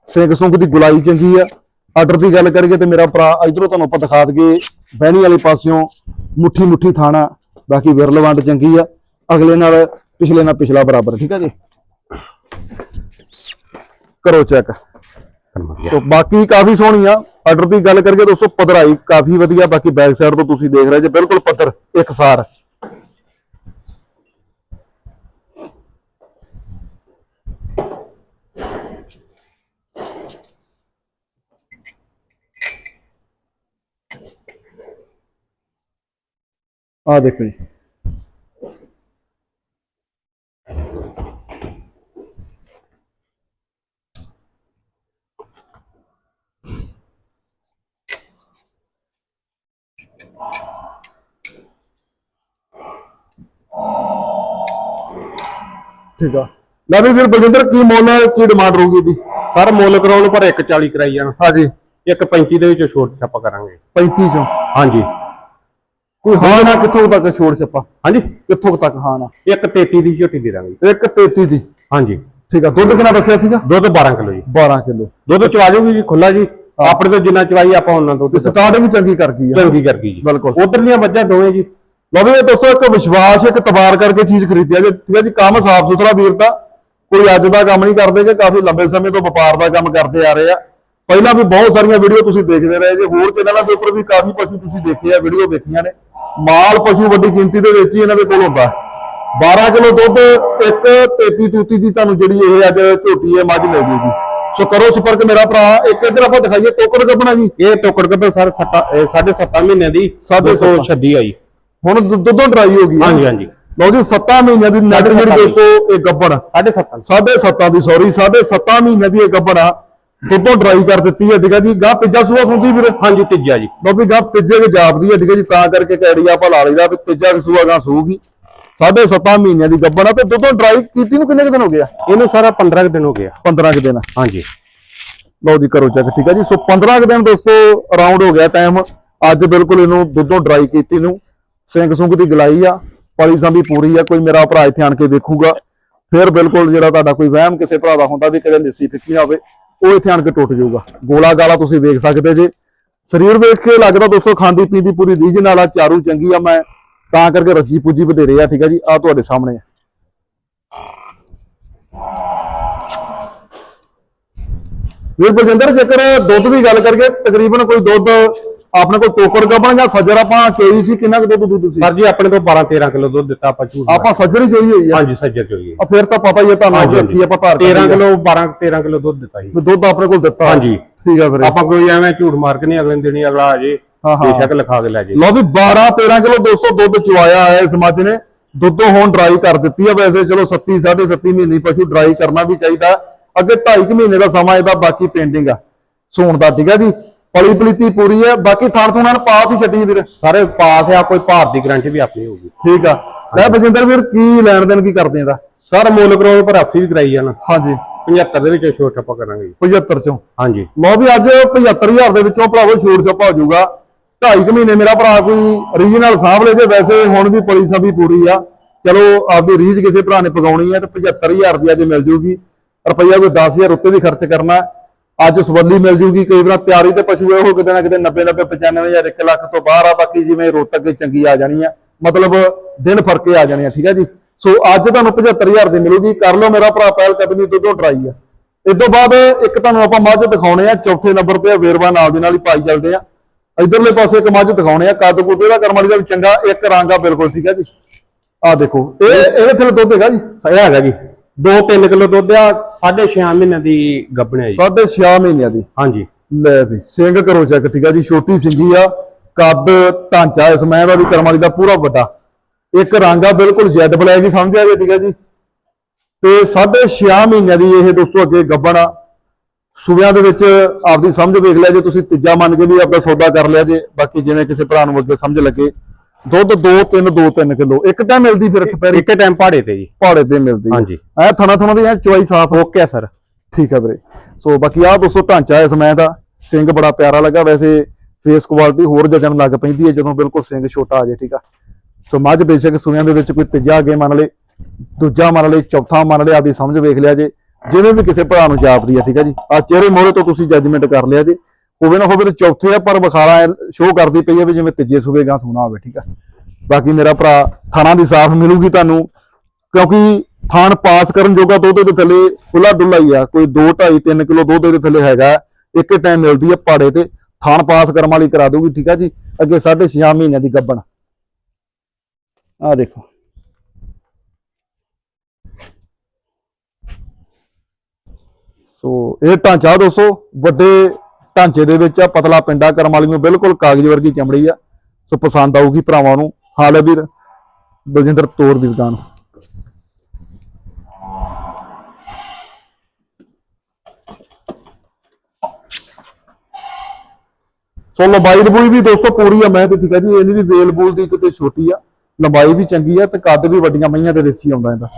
ਸਿੰਘ ਸੁੰਗ ਦੀ ਗੁਲਾਈ ਚੰਗੀ ਆ। ਆਰਡਰ ਦੀ ਗੱਲ ਕਰੀਏ ਤੇ ਮੇਰਾ ਭਰਾ ਇਧਰੋਂ ਤੁਹਾਨੂੰ ਆਪਾਂ ਦਿਖਾ ਦਈਏ। ਬਹਿਣੀ ਵਾਲੇ ਪਾਸਿਓਂ ਮੁੱਠੀ ਮੁੱਠੀ ਥਾਣਾ। ਬਾਕੀ ਵਿਰਲ ਵੰਡ ਚੰਗੀ ਆ। ਅਗਲੇ ਨਾਲ ਪਿਛਲੇ ਨਾਲ ਪਿਛਲਾ ਬਰਾਬਰ ਠੀਕ ਆ ਜੀ? ਕਰੋ ਚੈੱਕ ਸੋ ਬਾਕੀ ਕਾਫੀ ਸੋਹਣੀ ਆ ਆਰਡਰ ਦੀ ਗੱਲ ਕਰੀਏ ਦੋਸਤੋ ਪਧਰਾਈ ਕਾਫੀ ਵਧੀਆ ਬਾਕੀ ਬੈਕ ਸਾਈਡ ਤੋਂ ਤੁਸੀਂ ਦੇਖ ਰਹੇ ਜੇ ਬਿਲਕੁਲ ਪੱਧਰ ਇੱਕਸਾਰ ਆ ਦੇਖੋ ਜੀ ਠੀਕ ਆ। ਲੈ ਵੀ ਫਿਰ ਬਲਜਿੰਦਰ ਕੀ ਮੁੱਲ ਹੈ ਕੀ ਡਿਮਾਂਡ ਰਹੂਗੀ ਦੀ ਸਰ ਮੁੱਲ ਕਰਾਉਣ ਪਰ 1.40 ਕਰਾਈ ਜਾਣ। ਹਾਂਜੀ। 1.35 ਦੇ ਵਿੱਚ ਛੋਟ ਛਾਪਾ ਕਰਾਂਗੇ। 35 ਚੋਂ? ਹਾਂਜੀ। ਕੋਈ ਹਾਂ ਨਾ ਕਿੱਥੋਂ ਤੱਕ ਛੋੜ ਚੱਪਾ ਹਾਂਜੀ। ਕਿੱਥੋਂ ਕੁ ਤੱਕ ਹਾਂ ਨਾ? 1.33 ਦੀ ਝੋਟੀ ਦੇ ਦਾਂਗੇ। 133 ਦੀ? ਹਾਂਜੀ। ਠੀਕ ਆ। ਦੁੱਧ ਕਿੰਨਾ ਦੱਸਿਆ ਸੀਗਾ? ਦੁੱਧ 12 ਕਿਲੋ ਜੀ। 12 ਕਿਲੋ। ਦੁੱਧ ਚਵਾ ਜੂਗੀ ਜੀ ਖੁੱਲਾ ਜੀ। ਆਪਣੇ ਤੋਂ ਜਿੰਨਾ ਚਵਾਈ ਆਪਾਂ ਉਹਨਾਂ ਦੁੱਧ ਸਟਾਰਟਿੰਗ ਚੰਗੀ ਕਰ ਗਈ ਆ। ਚੰਗੀ ਕਰ ਗਈ ਜੀ। ਬਿਲਕੁਲ। ਉਧਰਲੀਆਂ ਮੱਝਾਂ ਦੋਵੇਂ ਜੀ। ਲਓ ਵੀ ਇਹ ਦੱਸੋ ਇੱਕ ਵਿਸ਼ਵਾਸ ਇੱਕ ਤਬਾਰ ਕਰਕੇ ਚੀਜ਼ ਖਰੀਦਿਆ ਜੇ ਠੀਕ ਹੈ ਜੀ ਕੰਮ ਸਾਫ਼ ਸੁਥਰਾ ਵੀਰ ਦਾ ਕੋਈ ਅੱਜ ਦਾ ਕੰਮ ਨਹੀਂ ਕਰਦੇ ਕਿ ਕਾਫੀ ਲੰਬੇ ਸਮੇਂ ਤੋਂ ਵਪਾਰ ਦਾ ਕੰਮ ਕਰਦੇ ਆ ਰਹੇ ਆ। ਪਹਿਲਾਂ ਵੀ ਬਹੁਤ ਸਾਰੀਆਂ ਵੀਡੀਓ ਤੁਸੀਂ ਦੇਖਦੇ ਰਹੇ ਜੇ ਹੋਰ ਚੈਨਲਾਂ ਦੇ ਉੱਪਰ ਵੀ ਕਾਫੀ ਪਸ਼ੂ ਤੁਸੀਂ ਦੇਖੇ ਆ ਵੀਡੀਓ ਵੇਖੀਆਂ ਨੇ। ਮਾਲ ਪਸ਼ੂ ਵੱਡੀ ਗਿਣਤੀ ਦੇ ਵਿੱਚ ਹੀ ਇਹਨਾਂ ਦੇ ਕੋਲ ਹੁੰਦਾ। ਹੈ। 12 ਕਿਲੋ ਦੁੱਧ ਇੱਕ 33 ਤੂਤੀ ਦੀ ਤੁਹਾਨੂੰ ਜਿਹੜੀ ਇਹ ਅੱਜ ਝੋਟੀ ਹੈ ਮੱਝ ਮਿਲ ਜੂਗੀ। ਸੋ ਕਰੋ ਸੰਪਰਕ ਮੇਰਾ ਭਰਾ ਇੱਕ ਇੱਧਰ ਆਪਾਂ ਦਿਖਾਈਏ ਟੋਕਰ ਕੱਪਣਾ ਜੀ। ਇਹ ਟੋਕੜ ਕੱਪੇ ਸਰ 7.5 ਮਹੀਨਿਆਂ ਦੀ ਸਾਢੇ ਸੱਤਾਂ। 726 ਆਈ। ਹੁਣ ਦੁੱਧੋਂ ਡਰਾਈ ਹੋ ਗਈ। ਹਾਂਜੀ ਹਾਂਜੀ। ਲਓ ਜੀ 7 ਮਹੀਨਿਆਂ ਦੀ ਨੈਟ ਜਿਹੜੀ। ਦੋਸਤੋ ਇਹ ਗੱਬੜ। 7.5 ਸਾਢੇ ਸੱਤਾਂ ਦੀ ਸੌਰੀ ਸਾਢੇ ਸੱਤਾਂ ਮਹੀਨਿਆਂ ਦੀ ਇਹ ਗੱਬੜ ਆ। ਦੁੱਧੋਂ ਡਰਾਈ ਕਰ ਦਿੱਤੀ ਹੈ ਠੀਕ ਹੈ ਜੀ। ਗਾਹ ਤੀਜਾ ਸੂਆ ਸੁਣਦੀ ਵੀਰ? ਹਾਂਜੀ ਤੀਜਾ ਜੀ। ਲਓ ਵੀ ਗਾਹ ਤੀਜੇ ਕੇ ਜਾਪਦੀ ਹੈ ਠੀਕ ਹੈ ਜੀ। ਤਾਂ ਕਰਕੇ ਕੈੜੀਆ ਆਪਾਂ ਲਾ ਲਈਦਾ ਵੀ ਤੀਜਾ ਸੂਆ ਗਾਹ ਸੂਗੀ। ਸਾਢੇ ਸੱਤਾਂ ਮਹੀਨਿਆਂ ਦੀ ਗੱਬੜ ਆ ਤੇ ਦੁੱਧੋਂ ਡਰਾਈ ਕੀਤੀ ਨੂੰ ਕਿੰਨੇ ਕੁ ਦਿਨ ਹੋ ਗਿਆ ਇਹਨੂੰ ਸਾਰਾ 15 ਕੁ ਦਿਨ ਹੋ ਗਿਆ 15 ਕੁ ਦਿਨ ਹਾਂਜੀ। ਲਓ ਜੀ ਕਰੋ ਚੈੱਕ ਠੀਕ ਹੈ ਜੀ। ਸੋ 15 ਕੁ ਦਿਨ ਦੋਸਤੋ ਅਰਾਊਂਡ ਹੋ ਗਿਆ ਟਾਈਮ ਅੱਜ ਬਿਲਕੁਲ ਇਹਨੂੰ ਦੁੱਧੋਂ ਡਰਾਈ ਕੀਤੀ ਨੂੰ। ਸਿੰਘ ਸੁੰਗ ਦੀ ਗਲਾਈ ਆ, ਪਲੀ ਸੰਭੀ ਪੂਰੀ ਆ, ਕੋਈ ਮੇਰਾ ਭਰਾ ਇੱਥੇ ਆਣ ਕੇ ਵੇਖੂਗਾ। ਫਿਰ ਬਿਲਕੁਲ ਜਿਹੜਾ ਤੁਹਾਡਾ ਕੋਈ ਵਹਿਮ ਕਿਸੇ ਭਰਾ ਦਾ ਹੁੰਦਾ ਵੀ ਕਦੇ ਲਿੱਸੀ ਫਿੱਕੀ ਨਾ ਹੋਵੇ, ਉਹ ਇੱਥੇ ਆਣ ਕੇ ਟੁੱਟ ਜਾਊਗਾ। ਗੋਲਾ ਗਾਲਾ ਤੁਸੀਂ ਵੇਖ ਸਕਦੇ ਜੇ। ਸਰੀਰ ਵੇਖ ਕੇ ਲੱਗਦਾ ਦੋਸਤੋ, ਖਾਂਦੀ ਪੀਂਦੀ ਪੂਰੀ ਰੀਜਨ ਵਾਲਾ ਚਾਰੂ ਚੰਗੀ ਆ ਮੈਂ, ਤਾਂ ਕਰਕੇ ਰੱਜੀ ਪੂਜੀ ਵਧੇਰੇ ਆ, ਠੀਕ ਆ ਜੀ? ਆ ਤੁਹਾਡੇ ਸਾਹਮਣੇ ਆ। ਵੀਰ ਬਲਜਿੰਦਰ, ਜੇਕਰ ਦੁੱਧ ਦੀ ਗੱਲ ਕਰੀਏ, ਤਕਰੀਬਨ ਕੋਈ ਦੁੱਧ ਆਪਣੇ ਕੋਲ ਟੋਕਰ ਗੱਬਣ ਜਾਂ ਸੱਜਰ ਆਪਾਂ ਚੋਈ ਸੀ ਕਿੰਨਾ ਕੁ ਦੁੱਧ ਦੁੱਧ ਸੀ ਸਰ ਜੀ ਆਪਣੇ ਤੋਂ 12 13 ਕਿਲੋ ਦੁੱਧ ਦਿੱਤਾ ਆਪਾਂ ਝੂਠ ਆਪਾਂ ਸੱਜਰ ਹੀ ਚੋਈ ਹੋਈ ਆ? ਹਾਂਜੀ ਸੱਜਰ ਚੋਈਏ ਆ। ਫਿਰ ਤਾਂ ਪਤਾ ਹੀ ਹੈ ਤੁਹਾਨੂੰ ਕਿ ਅੱਠੀ ਆਪਾਂ ਧਾਰ 13 ਕੱਢੀ ਆ। ਕਿਲੋ 12 13 ਕਿਲੋ ਦੁੱਧ ਦਿੱਤਾ ਜੀ ਦੁੱਧ ਆਪਣੇ ਕੋਲ ਦਿੱਤਾ। ਹਾਂਜੀ। ਠੀਕ ਆ ਫਿਰ ਆਪਾਂ ਕੋਈ ਐਵੇਂ ਝੂਠ ਮਾਰ ਕੇ ਨਹੀਂ ਅਗਲੇ ਦਿਨ ਹੀ ਅਗਲਾ ਆ ਜੇ। ਬੇਸ਼ੱਕ ਲਿਖਾ ਕੇ ਲੈ ਜੇ। ਲਓ ਵੀ 12 13 ਕਿਲੋ ਦੋਸਤੋ ਦੁੱਧ ਚਵਾਇਆ ਹੈ ਇਸ ਮੱਝ ਨੇ। ਦੁੱਧੋਂ ਹੁਣ ਡਰਾਈ ਕਰ ਦਿੱਤੀ ਹੈ ਵੈਸੇ ਚਲੋ 37 7.5 ਮਹੀਨੇ ਪਸ਼ੂ ਡਰਾਈ ਕਰਨਾ ਵੀ ਚਾਹੀਦਾ। ਅੱਗੇ 2.5 ਮਹੀਨੇ ਦਾ ਸਮਾਂ ਇਹਦਾ ਬਾਕੀ ਪੈਂਡਿੰਗ ਆ। ਸੋਣ ਦਾ ਠੀਕ ਹੈ ਜੀ। ਪਲੀ ਪਲੀਤੀ ਪੂਰੀ ਹੈ ਬਾਕੀ ਥਾਣ ਥੁਣਾਂ ਨੂੰ ਪਾਸ ਹੀ ਛੱਡੀ ਵੀਰ। ਸਾਰੇ ਪਾਸ ਆ ਕੋਈ ਭਾਰ ਦੀ ਗਰੰਟੀ ਵੀ ਆਪਣੀ ਹੋਊਗੀ। ਠੀਕ ਆ। ਲੈ ਬਜਿੰਦਰ ਵੀਰ ਕੀ ਲੈਣ ਦੇਣ ਕੀ ਕਰਦੇ ਇਹਦਾ? ਸਰ ਮੁੱਲ ਕਰੋ ਪਰ 80 ਵੀ ਕਰਾਈ ਜਾਣਾ। ਹਾਂਜੀ। 75 ਦੇ ਵਿੱਚ ਛੋਟ ਆਪਾਂ ਕਰਾਂਗੇ। ਜੀ 75 ਚੋਂ। ਹਾਂਜੀ। ਲਓ ਵੀ ਅੱਜ 75000 ਦੇ ਵਿੱਚੋਂ ਭਰਾਵੋ ਛੋੜ ਛੱਪਾ ਹੋ ਜਾਊਗਾ। ਢਾਈ ਕੁ ਮਹੀਨੇ ਮੇਰਾ ਭਰਾ ਕੋਈ ਰੀਜਨਲ ਸਾਂਭ ਲੈ ਜੇ ਵੈਸੇ ਹੁਣ ਵੀ ਪਲੀ ਸਭੀ ਪੂਰੀ ਆ। ਚਲੋ ਆਪਦੀ ਰੀਜ ਕਿਸੇ ਭਰਾ ਨੇ ਪਗਾਉਣੀ ਹੈ ਤੇ 75000 ਦੀ ਅੱਜ ਮਿਲ ਜੂਗੀ। ਰੁਪਈਆ ਕੋਈ 10000 ਉੱਤੇ ਵੀ ਖਰਚ ਕਰਨਾ। ਅੱਜ ਸਵੱਲੀ ਮਿਲ ਜੂਗੀ, ਕਈ ਵਾਰ ਤਿਆਰੀ ਤੇ ਪਸ਼ੂ ਇਹੋ ਕਿਤੇ ਨਾ ਕਿਤੇ 90 90 95000 1 ਲੱਖ ਤੋਂ ਬਾਹਰ ਆ, ਬਾਕੀ ਜਿਵੇਂ ਰੋਤਕ ਦੀ ਚੰਗੀ ਆ ਜਾਣੀ ਆ, ਮਤਲਬ ਦਿਨ ਫਰਕੇ ਆ ਜਾਣੇ ਆ, ਠੀਕ ਆ ਜੀ? ਸੋ ਅੱਜ ਤੁਹਾਨੂੰ 75000 ਦੀ ਮਿਲੂਗੀ, ਕਰ ਲਓ ਮੇਰਾ ਭਰਾ ਪਹਿਲ ਕਦਮੀ, ਦੁੱਧੋਂ ਟਰਾਈ ਆ। ਇਸ ਤੋਂ ਬਾਅਦ ਇੱਕ ਤੁਹਾਨੂੰ ਆਪਾਂ ਮੱਝ ਦਿਖਾਉਣੇ ਆ, ਚੌਥੇ ਨੰਬਰ ਤੇ ਵੇਰਵਾ ਨਾਲ ਦੇ ਨਾਲ ਹੀ ਪਾਈ ਚੱਲਦੇ ਆ। ਇਧਰਲੇ ਪਾਸੇ ਇੱਕ ਮੱਝ ਦਿਖਾਉਣੇ ਆ, ਕੱਦ ਕੁੱਦ ਇਹਦਾ ਕਰਮ ਵਾਲੀ ਦਾ ਵੀ ਚੰਗਾ, ਇੱਕ ਰੰਗ ਆ ਬਿਲਕੁਲ, ਠੀਕ ਆ ਜੀ? ਆ ਦੇਖੋ, ਇਹ ਇਹਦੇ ਥੱਲੇ ਦੁੱਧ ਹੈਗਾ ਜੀ? ਇਹ ਹੈਗਾ ਜੀ। 2-3 ਕਿਲੋ ਦੁੱਧ ਆ 6.5 ਮਹੀਨਿਆਂ ਦੀ ਗੱਭਣ ਹੈ ਜੀ। ਸਾਢੇ 6 ਮਹੀਨਿਆਂ ਦੀ? ਹਾਂਜੀ। ਲੈ ਵੀ ਸਿੰਘ ਕਰੋ ਚੈੱਕ ਠੀਕ ਆ ਜੀ ਛੋਟੀ ਸਿੰਗੀ ਆ ਕੱਦ ਢਾਂਚਾ ਇਸ ਮੈਂ ਦਾ ਵੀ ਕਰਮ ਵਾਲੀ ਦਾ ਪੂਰਾ ਵੱਡਾ। ਇੱਕ ਰੰਗ ਆ ਬਿਲਕੁਲ ਜੈਡ ਬਲੈਕ ਹੀ ਸਮਝਿਆ ਜੀ ਠੀਕ ਆ ਜੀ। ਤੇ 6.5 ਮਹੀਨਿਆਂ ਦੀ ਇਹ ਦੋਸਤੋ ਅੱਗੇ ਗੱਬਣ ਆ। ਸੂਬਿਆਂ ਦੇ ਵਿੱਚ ਆਪਦੀ ਸਮਝ ਵੇਖ ਲਿਆ ਜੇ ਤੁਸੀਂ ਤੀਜਾ ਮੰਨ ਕੇ ਵੀ ਆਪਦਾ ਸੌਦਾ ਕਰ ਲਿਆ ਜੇ ਬਾਕੀ ਜਿਵੇਂ ਕਿਸੇ ਭਰਾ ਨੂੰ ਅੱਗੇ ਸਮਝ ਲੱਗੇ। ਦੁੱਧ 2 3 2 3 ਕਿਲੋ। ਇੱਕ ਟਾਈਮ ਮਿਲਦੀ ਫਿਰ ਪੈਰੀ। ਇੱਕੇ ਟਾਈਮ ਪਹਾੜੇ ਤੇ ਜੀ। ਪਹਾੜੇ ਤੇ ਮਿਲਦੀ ਹਾਂਜੀ। ਐ ਥਣਾ ਥਣਾ ਦੀ ਐ ਚੁਆਈ ਸਾਫ਼। ਓਕੇ ਆ ਸਰ ਠੀਕ ਹੈ ਵੀਰੇ। ਸੋ ਬਾਕੀ ਆਹ ਦੋਸਤੋ ਢਾਂਚਾ ਇਸ ਮੈਂ ਦਾ। ਸਿੰਘ ਬੜਾ ਪਿਆਰਾ ਲੱਗਾ। ਵੈਸੇ ਫੇਸ ਕੁਆਲਿਟੀ ਹੋਰ ਜਜਣ ਲੱਗ ਪੈਂਦੀ ਹੈ ਜਦੋਂ ਬਿਲਕੁਲ ਸਿੰਘ ਛੋਟਾ ਆ ਜਾਏ ਠੀਕ ਆ? ਸੋ ਮੱਝ ਬੇਸ਼ੱਕ ਸੂਆਂ ਦੇ ਵਿੱਚ ਕੋਈ ਤੀਜਾ ਅੱਗੇ ਮੰਨ ਲਏ ਦੂਜਾ ਮੰਨ ਲਏ ਚੌਥਾ ਮੰਨ ਲਿਆ ਆਦੀ ਸਮਝ ਵੇਖ ਲਿਆ ਜੇ। ਜਿਵੇਂ ਵੀ ਕਿਸੇ ਭਰਾ ਨੂੰ ਜਾਪਦੀ ਹੈ ਠੀਕ ਆ ਜੀ? ਆ ਚਿਹਰੇ ਮੋਹਰੇ ਤੋਂ ਤੁਸੀਂ ਜੱਜਮੈਂਟ ਕਰ ਲਿਆ ਜੇ। ਹੋਵੇ ਨਾ ਹੋਵੇ ਤੇ ਚੌਥੇ ਆ, ਪਰ ਬਖਾਰਾ ਸ਼ੋਅ ਕਰਦੀ ਪਈ ਹੈ ਵੀ ਜਿਵੇਂ ਤੀਜੇ ਸੂਬੇ ਗਾਂ ਸੋਨਾ ਹੋਵੇ, ਠੀਕ ਆ? ਬਾਕੀ ਮੇਰਾ ਭਰਾ ਥਾਣਾ ਦੀ ਸਾਫ਼ ਮਿਲੂਗੀ ਤੁਹਾਨੂੰ, ਕਿਉਂਕਿ ਥਾਣ ਪਾਸ ਕਰਨ ਜੋਗਾ ਦੁੱਧ ਦੇ ਥੱਲੇ ਖੁੱਲਾ ਡੁੱਲਾ ਹੀ ਆ, ਕੋਈ 2 2.5 3 ਕਿਲੋ ਦੁੱਧ ਦੇ ਥੱਲੇ ਹੈਗਾ, ਇੱਕ ਟਾਈਮ ਮਿਲਦੀ ਆ ਪਾੜੇ ਤੇ, ਥਾਣ ਪਾਸ ਕਰਨ ਵਾਲੀ ਕਰਾ ਦੂਗੀ ਠੀਕ ਆ ਜੀ? ਅੱਗੇ 6.5 ਮਹੀਨਿਆਂ ਦੀ ਗੱਬਣ। ਆ ਦੇਖੋ। ਸੋ, ਇਹ ਢਾਂਚਾ ਦੋਸਤੋ, ਵੱਡੇ ਢਾਂਚੇ ਦੇ ਵਿੱਚ ਆ, ਪਤਲਾ ਪਿੰਡਾ ਕਰਮ ਵਾਲੀ ਨੂੰ ਬਿਲਕੁਲ ਕਾਗਜ਼ ਵਰਗੀ ਚਮੜੀ ਆ। ਸੋ ਪਸੰਦ ਆਊਗੀ ਭਰਾਵਾਂ ਨੂੰ। ਹਾਲੇ ਵੀਰ, ਬਲਜਿੰਦਰ ਤੋਰ ਵੀਰਦਾਨ ਸੋ ਲੰਬਾਈ ਲੰਬੂਈ ਵੀ ਦੋਸਤੋ ਪੂਰੀ ਆ, ਮੈਂ ਤੇ ਠੀਕ ਆ ਜੀ ਇਹਦੀ ਵੀ ਵੇਲ ਬੂਲ ਦੀ ਕਿਤੇ ਛੋਟੀ ਆ। ਲੰਬਾਈ ਵੀ ਚੰਗੀ ਆ ਤੇ ਕੱਦ ਵੀ ਵੱਡੀਆਂ ਮਈਆਂ ਦੇ ਵਿੱਚ ਹੀ ਆਉਂਦਾ ਇਹਦਾ।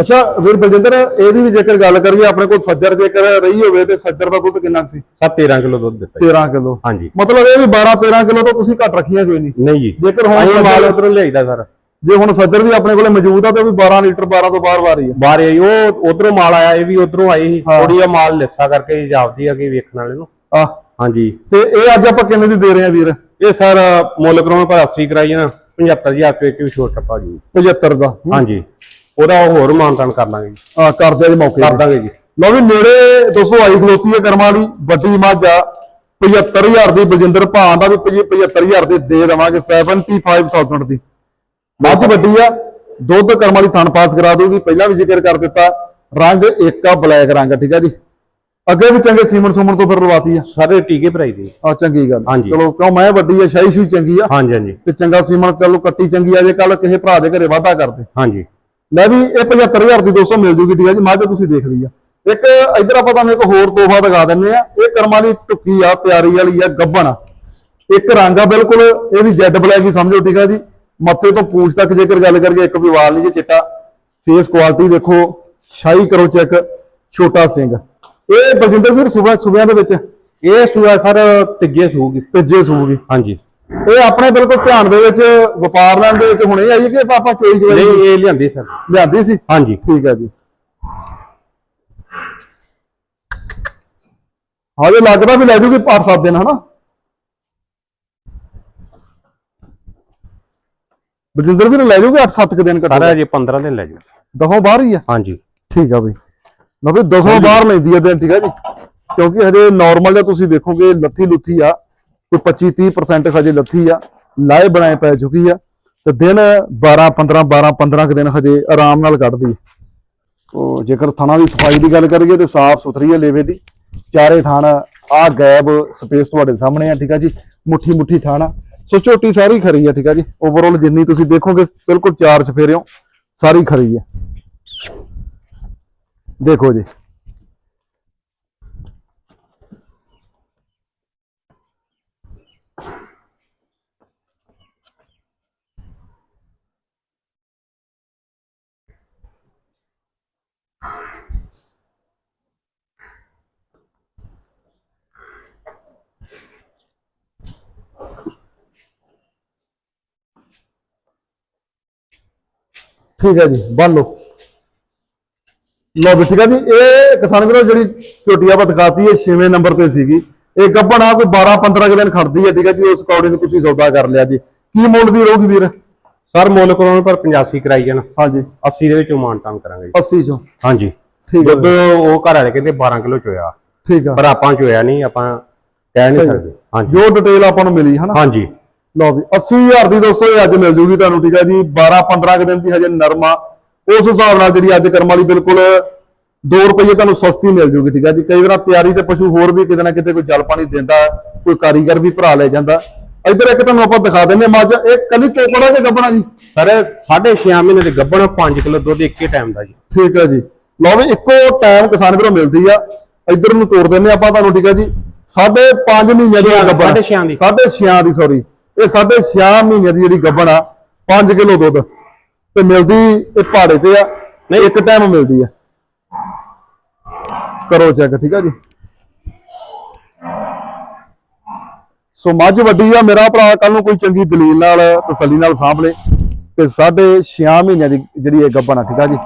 ਅੱਛਾ ਵੀਰ ਬਲਜਿੰਦਰ ਇਹਦੀ ਵੀ ਜੇਕਰ ਗੱਲ ਕਰੀਏ ਆਪਣੇ ਕੋਲ ਸੱਜਰ ਜੇਕਰ ਰਹੀ ਹੋਵੇ ਤੇ ਸੱਜਰ ਦਾ ਦੁੱਧ ਕਿੰਨਾ ਸੀ? ਸਰ 13 ਕਿਲੋ ਦੁੱਧ ਦਿੱਤਾ ਜੀ। 13 ਕਿਲੋ। ਹਾਂਜੀ। ਮਤਲਬ ਇਹ ਵੀ 12 13 ਕਿਲੋ ਤੋਂ ਤੁਸੀਂ ਘੱਟ ਰੱਖੀਆਂ ਕੋਈ ਨਹੀਂ। ਨਹੀਂ ਜੀ। ਜੇਕਰ ਹੁਣ ਅਸੀਂ ਮਾਲ ਸੱਜਰ ਉਧਰੋਂ ਲਿਆਈਦਾ ਸਰ। ਜੇ ਹੁਣ ਸੱਜਰ ਵੀ ਆਪਣੇ ਕੋਲੇ ਮੌਜੂਦ ਆ ਤੇ ਉਹ ਵੀ 12 ਲੀਟਰ 12 ਤੋਂ ਬਾਹਰ ਵਾਰੀ ਆ। ਬਾਹਰ ਆਈ ਉਹ ਉਧਰੋਂ ਮਾਲ ਆਇਆ ਇਹ ਵੀ ਉਧਰੋਂ ਆਈ ਸੀ। ਹਾਂ। ਥੋੜੀ ਜਿਹਾ ਮਾਲ ਲਿੱਸਾ ਕਰਕੇ ਜਾਪਦੀ ਆ ਕਿ ਵੇਖਣ ਵਾਲੇ ਨੂੰ। ਆ। ਹਾਂਜੀ। ਤੇ ਇਹ ਅੱਜ ਆਪਾਂ ਕਿੰਨੇ ਦੀ ਦੇ ਰਹੇ ਆ ਵੀਰ? ਇਹ ਸਰ ਮੁੱਲ ਕਰਾਉਣ ਪਰ 80 ਕਰਾਈ ਜਾਣਾ 75000 ਰੁਪਏ ਵੀ ਛੋਟ ਟੱਪਾ ਜੀ। 75 ਦਾ। ਹਾਂਜੀ। ਉਹਦਾ ਹੋਰ ਮਾਨਤਾਨ ਕਰ ਲਾਂਗੇ ਜੀ। ਆ ਕਰਦੇ ਆ ਜੀ ਮੌਕੇ ਕਰ ਤੇ। ਦਾਂਗੇ ਜੀ। ਲਓ ਵੀ ਨੇੜੇ 200 ਆਈ ਖਲੋਤੀ ਹੈ ਕਰਮਾਂ ਵਾਲੀ ਵੱਡੀ ਮੱਝ ਆ। 75000 ਦੀ ਬਲਜਿੰਦਰ ਭਾਂ ਦਾ ਵੀ 75000 ਦੀ ਦੇ ਦੇਵਾਂਗੇ 75000 ਦੀ। ਮੱਝ ਵੱਡੀ ਆ ਦੁੱਧ ਕਰਮਾਂ ਵਾਲੀ ਥਣ ਪਾਸ ਕਰਾ ਦੂਗੀ ਪਹਿਲਾਂ ਵੀ ਜ਼ਿਕਰ ਕਰ ਦਿੱਤਾ। ਰੰਗ ਇੱਕ ਆ ਬਲੈਕ ਰੰਗ ਆ, ਠੀਕ ਆ ਜੀ। ਅੱਗੇ ਵੀ ਚੰਗੇ ਸੀਮਨ ਸੁਮਨ ਤੋਂ ਫਿਰ ਲਵਾਤੀ ਆ। ਸਾਰੇ ਟੀਕੇ ਭਰਾਈ ਦੇ। ਆ ਚੰਗੀ ਗੱਲ। ਹਾਂਜੀ। ਚਲੋ ਕਿਉਂ ਮੈਂ ਵੱਡੀ ਆ ਸ਼ਾਹੀ ਸ਼ੂਈ ਚੰਗੀ ਆ। ਹਾਂਜੀ ਹਾਂਜੀ। ਤੇ ਚੰਗਾ ਸੀਮਨ ਚਲੋ ਕੱਟੀ ਚੰਗੀ ਆ ਜੇ ਕੱਲ ਕਿਸੇ ਭਰਾ ਦੇ ਘਰੇ ਵਾਧਾ ਕਰਦੇ। ਹਾਂਜੀ। ਲੈ ਵੀ ਇਹ 75000 ਦੀ 200 ਮਿਲ ਜੂਗੀ ਠੀਕ ਹੈ ਜੀ ਮੱਝ ਤੁਸੀਂ ਦੇਖ ਲਈ ਆ ਇੱਕ ਇਧਰ ਆਪਾਂ ਤੁਹਾਨੂੰ ਇੱਕ ਹੋਰ ਤੋਹਫਾ ਦਿਖਾ ਦਿੰਨੇ ਆ ਇਹ ਕਰਮਾਂ ਦੀ ਟੁੱਕੀ ਆ ਤਿਆਰੀ ਵਾਲੀ ਆ ਗੱਬਣ। ਇੱਕ ਰੰਗ ਆ ਬਿਲਕੁਲ ਇਹ ਵੀ ਜੈਡ ਬਲੈਕ ਹੀ ਸਮਝੋ ਠੀਕ ਆ ਜੀ। ਮੱਥੇ ਤੋਂ ਪੂਛ ਤੱਕ ਜੇਕਰ ਗੱਲ ਕਰੀਏ ਇੱਕ ਵੀ ਵਾਲ ਨਹੀਂ ਜੇ ਚਿੱਟਾ। ਫੇਸ ਕੁਆਲਿਟੀ ਦੇਖੋ ਸ਼ਾਹੀ ਕਰੋ ਚੈੱਕ ਛੋਟਾ ਸਿੰਘ। ਇਹ ਬਲਜਿੰਦਰ ਵੀਰ ਸੁਬਾ ਸੁਬਿਆਂ ਦੇ ਵਿੱਚ? ਇਹ ਸੂਆ ਸਰ ਤੀਜੇ ਸੂਗੀ। ਤੀਜੇ ਸੂਗੀ। ਹਾਂਜੀ। ਇਹ ਆਪਣੇ ਬਿਲਕੁਲ ਧਿਆਨ ਦੇ ਵਿੱਚ ਵਪਾਰ ਲੈਣ ਦੇ ਵਿੱਚ ਹੁਣੇ ਆਈ ਕਿ ਆਪਾਂ ਚੋਈ ਚੋਈ ਨਹੀਂ ਇਹ ਲਿਆਂਦੀ ਸਰ। ਲਿਆਂਦੀ ਸੀ? ਹਾਂਜੀ। ਠੀਕ ਹੈ ਜੀ। ਹਾਲੇ ਲੱਗਦਾ ਵੀ ਲੈ ਜੂਗੀ 5-7 ਦਿਨ ਹਨਾ? ਬਜਿੰਦਰ ਵੀ ਲੈ ਜੂਗੀ 8-7 ਦਿਨ ਸਾਰਾ ਘੱਟੋ ਜੀ 15 ਦਿਨ ਲੈ ਜਾਓ ਦਸੋਂ ਬਾਹਰ ਹੀ ਆ? ਹਾਂਜੀ। ਠੀਕ ਆ ਬਈ ਮੈਂ ਵੀ ਦਸੋਂ ਬਾਹਰ ਲੈਂਦੀ ਆ ਦਿਨ ਠੀਕ ਆ ਜੀ? ਕਿਉਂਕਿ ਹਜੇ ਨਾਰਮਲ ਜਿਹਾ ਤੁਸੀਂ ਵੇਖੋਗੇ ਲੱਥੀ ਲੁੱਥੀ ਆ। ਕੋਈ 25-30% ਹਜੇ ਲੱਥੀ ਆ ਲਾਏ ਬਣਾਏ ਪੈ ਚੁੱਕੀ ਆ, ਤੇ ਦਿਨ 12 15 12 15 ਕੁ ਦਿਨ ਹਜੇ ਆਰਾਮ ਨਾਲ ਕੱਢਦੀ ਉਹ ਜੇਕਰ ਥਾਣਾ ਦੀ ਸਫ਼ਾਈ ਦੀ ਗੱਲ ਕਰੀਏ ਤੇ ਸਾਫ਼ ਸੁਥਰੀ ਹੈ ਲੇਵੇ ਦੀ, ਚਾਰੇ ਥਾਣ ਆ ਗੈਬ ਸਪੇਸ ਤੁਹਾਡੇ ਸਾਹਮਣੇ ਆ, ਠੀਕ ਆ ਜੀ ਮੁੱਠੀ ਮੁੱਠੀ ਥਾਣਾ। ਸੋ ਝੋਟੀ ਸਾਰੀ ਖਰੀ ਆ, ਠੀਕ ਆ ਜੀ ਓਵਰਆਲ ਜਿੰਨੀ ਤੁਸੀਂ ਦੇਖੋਗੇ, ਬਿਲਕੁਲ ਚਾਰ ਚ ਫੇਰਿਓ ਸਾਰੀ ਖਰੀ ਆ। ਦੇਖੋ ਜੀ। ਠੀਕ ਹੈ ਜੀ ਬੰਨ ਲਓ। ਲਓ ਵੀ ਠੀਕ ਹੈ ਜੀ ਇਹ ਕਿਸਾਨ ਵੀਰੋ ਜਿਹੜੀ ਝੋਟੀ ਆਪਾਂ ਦਿਖਾਤੀ ਹੈ 6ਵੇਂ ਨੰਬਰ ਤੇ ਸੀਗੀ। ਇਹ ਗੱਭਣ ਆ ਕੋਈ 12 15 ਕੁ ਦਿਨ ਖੜਦੀ ਹੈ ਠੀਕ ਹੈ ਜੀ ਉਸ ਅਕੋਰਡਿੰਗ ਤੁਸੀਂ ਸੌਦਾ ਕਰ ਲਿਆ ਜੀ। ਕੀ ਮੁੱਲ ਦੀ ਰਹੂਗੀ ਵੀਰ? ਸਰ ਮੁੱਲ ਕਰਾਉਣ ਪਰ 85 ਕਰਾਈ ਜਾਣ। ਹਾਂਜੀ। 80 ਦੇ ਵਿੱਚੋਂ ਮਾਨਤਾਨ ਕਰਾਂਗੇ ਜੀ। 80 ਚੋਂ। ਹਾਂਜੀ। ਠੀਕ ਹੈ। ਉਹ ਘਰ ਵਾਲੇ ਕਹਿੰਦੇ 12 ਕਿਲੋ ਚੋਇਆ। ਠੀਕ ਆ। ਪਰ ਆਪਾਂ ਚੋਇਆ ਨਹੀਂ ਆਪਾਂ ਕਹਿ ਨਹੀਂ। ਸਕਦੇ। ਹਾਂਜੀ। ਜੋ ਡਿਟੇਲ ਆਪਾਂ ਨੂੰ ਮਿਲੀ ਹਨਾ? ਹਾਂਜੀ। ਲਓ ਵੀ 80000 ਦੀ ਦੋਸਤੋ ਇਹ ਅੱਜ ਮਿਲ ਜੂਗੀ ਤੁਹਾਨੂੰ ਠੀਕ ਹੈ ਜੀ? 12 15 ਕੁ ਦਿਨ ਦੀ ਹਜੇ ਨਰਮਾ। ਉਸ ਹਿਸਾਬ ਨਾਲ ਜਿਹੜੀ ਅੱਜ ਕਰਮ ਵਾਲੀ ਬਿਲਕੁਲ 2 ਰੁਪਏ ਤੁਹਾਨੂੰ ਸਸਤੀ ਮਿਲ ਜੂਗੀ ਠੀਕ ਹੈ ਜੀ? ਕਈ ਵਾਰ ਤਿਆਰੀ ਤੇ ਪਸ਼ੂ ਹੋਰ ਵੀ ਕਿਤੇ ਨਾ ਕਿਤੇ ਕੋਈ ਜਲ ਪਾਣੀ ਦਿੰਦਾ ਕੋਈ ਕਾਰੀਗਰ ਵੀ ਭਰਾ ਲੈ ਜਾਂਦਾ। ਇੱਧਰ ਇੱਕ ਤੁਹਾਨੂੰ ਆਪਾਂ ਦਿਖਾ ਦਿੰਨੇ ਮੱਝ। ਇਹ ਕੱਲੀ ਚੋਕੜਾ ਕੇ ਗੱਬਣਾ ਜੀ? ਸਰ 6.5 ਮਹੀਨੇ ਦੇ ਗੱਭਣ 5 ਕਿਲੋ ਦੁੱਧ ਇੱਕੇ ਟਾਈਮ ਦਾ ਜੀ। ਠੀਕ ਹੈ ਜੀ। ਲਓ ਵੀ ਇੱਕੋ ਟਾਈਮ ਕਿਸਾਨ ਵੀਰੋਂ ਮਿਲਦੀ ਆ। ਇੱਧਰ ਨੂੰ ਤੋੜ ਦਿੰਨੇ ਆਪਾਂ ਤੁਹਾਨੂੰ ਠੀਕ ਹੈ ਜੀ? ਸਾਢੇ 5 ਮਹੀਨੇ ਦੀ ਗੱਬਣ ਸਾਢੇ ਛਿਆਂ ਦੀ। ਸਾਢੇ 6 ਦੀ ਸੌਰੀ ਇਹ ਸਾਢੇ 6 ਮਹੀਨੇ ਦੀ ਜਿਹੜੀ ਗੱਬਣ ਆ 5 ਕਿਲੋ ਦੁੱਧ। ਤੇ ਮਿਲਦੀ ਇਹ ਪਹਾੜੇ ਤੇ ਆ ਨਹੀਂ। ਇੱਕ ਟਾਈਮ ਮਿਲਦੀ ਆ। ਕਰੋ ਚੈੱਕ ਠੀਕ ਆ ਜੀ? ਸੋ ਮੱਝ ਵੱਡੀ ਆ ਮੇਰਾ ਭਰਾ ਕੱਲ ਨੂੰ ਕੋਈ ਚੰਗੀ ਦਲੀਲ ਨਾਲ ਤਸੱਲੀ ਨਾਲ ਸਾਂਭ ਲੇ। ਤੇ ਸਾਢੇ 6 ਮਹੀਨਿਆਂ ਦੀ ਜਿਹੜੀ ਇਹ ਗੱਬਣ ਆ ਠੀਕ ਆ ਜੀ?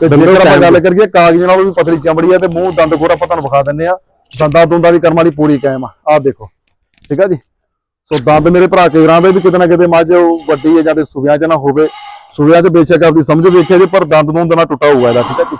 ਤੇ ਜੇਕਰ ਆਪਾਂ ਗੱਲ ਕਰੀਏ ਕਾਗਜ਼ ਨਾਲੋਂ ਵੀ ਪਤਲੀ ਚਮੜੀ ਆ ਤੇ ਮੂੰਹ ਦੰਦ ਖੋਰ ਆਪਾਂ ਤੁਹਾਨੂੰ ਵਿਖਾ ਦਿੰਨੇ ਆ। ਦੰਦਾਂ ਦੁੰਦਾਂ ਦੀ ਕਰਮ ਵਾਲੀ ਪੂਰੀ ਕਾਇਮ ਆ। ਆਹ ਦੇਖੋ ਠੀਕ ਆ ਜੀ? ਸੋ ਦੰਦ ਮੇਰੇ ਭਰਾ ਕੇਰਾਂ ਦੇ ਵੀ ਕਿਤੇ ਨਾ ਕਿਤੇ ਮੱਝ ਉਹ ਵੱਡੀ ਹੈ ਜਾਂ ਤੇ ਸੁਵਿਆਂ 'ਚ ਨਾ ਹੋਵੇ। ਸੁਵਿਆਂ 'ਚ ਬੇਸ਼ੱਕ ਆਪਦੀ ਸਮਝ ਵੇਖਿਆ ਜੀ, ਪਰ ਦੰਦ ਦੁੰਦ ਨਾ ਟੁੱਟਾ ਹੋਊਗਾ ਇਹਦਾ, ਠੀਕ ਹੈ ਜੀ?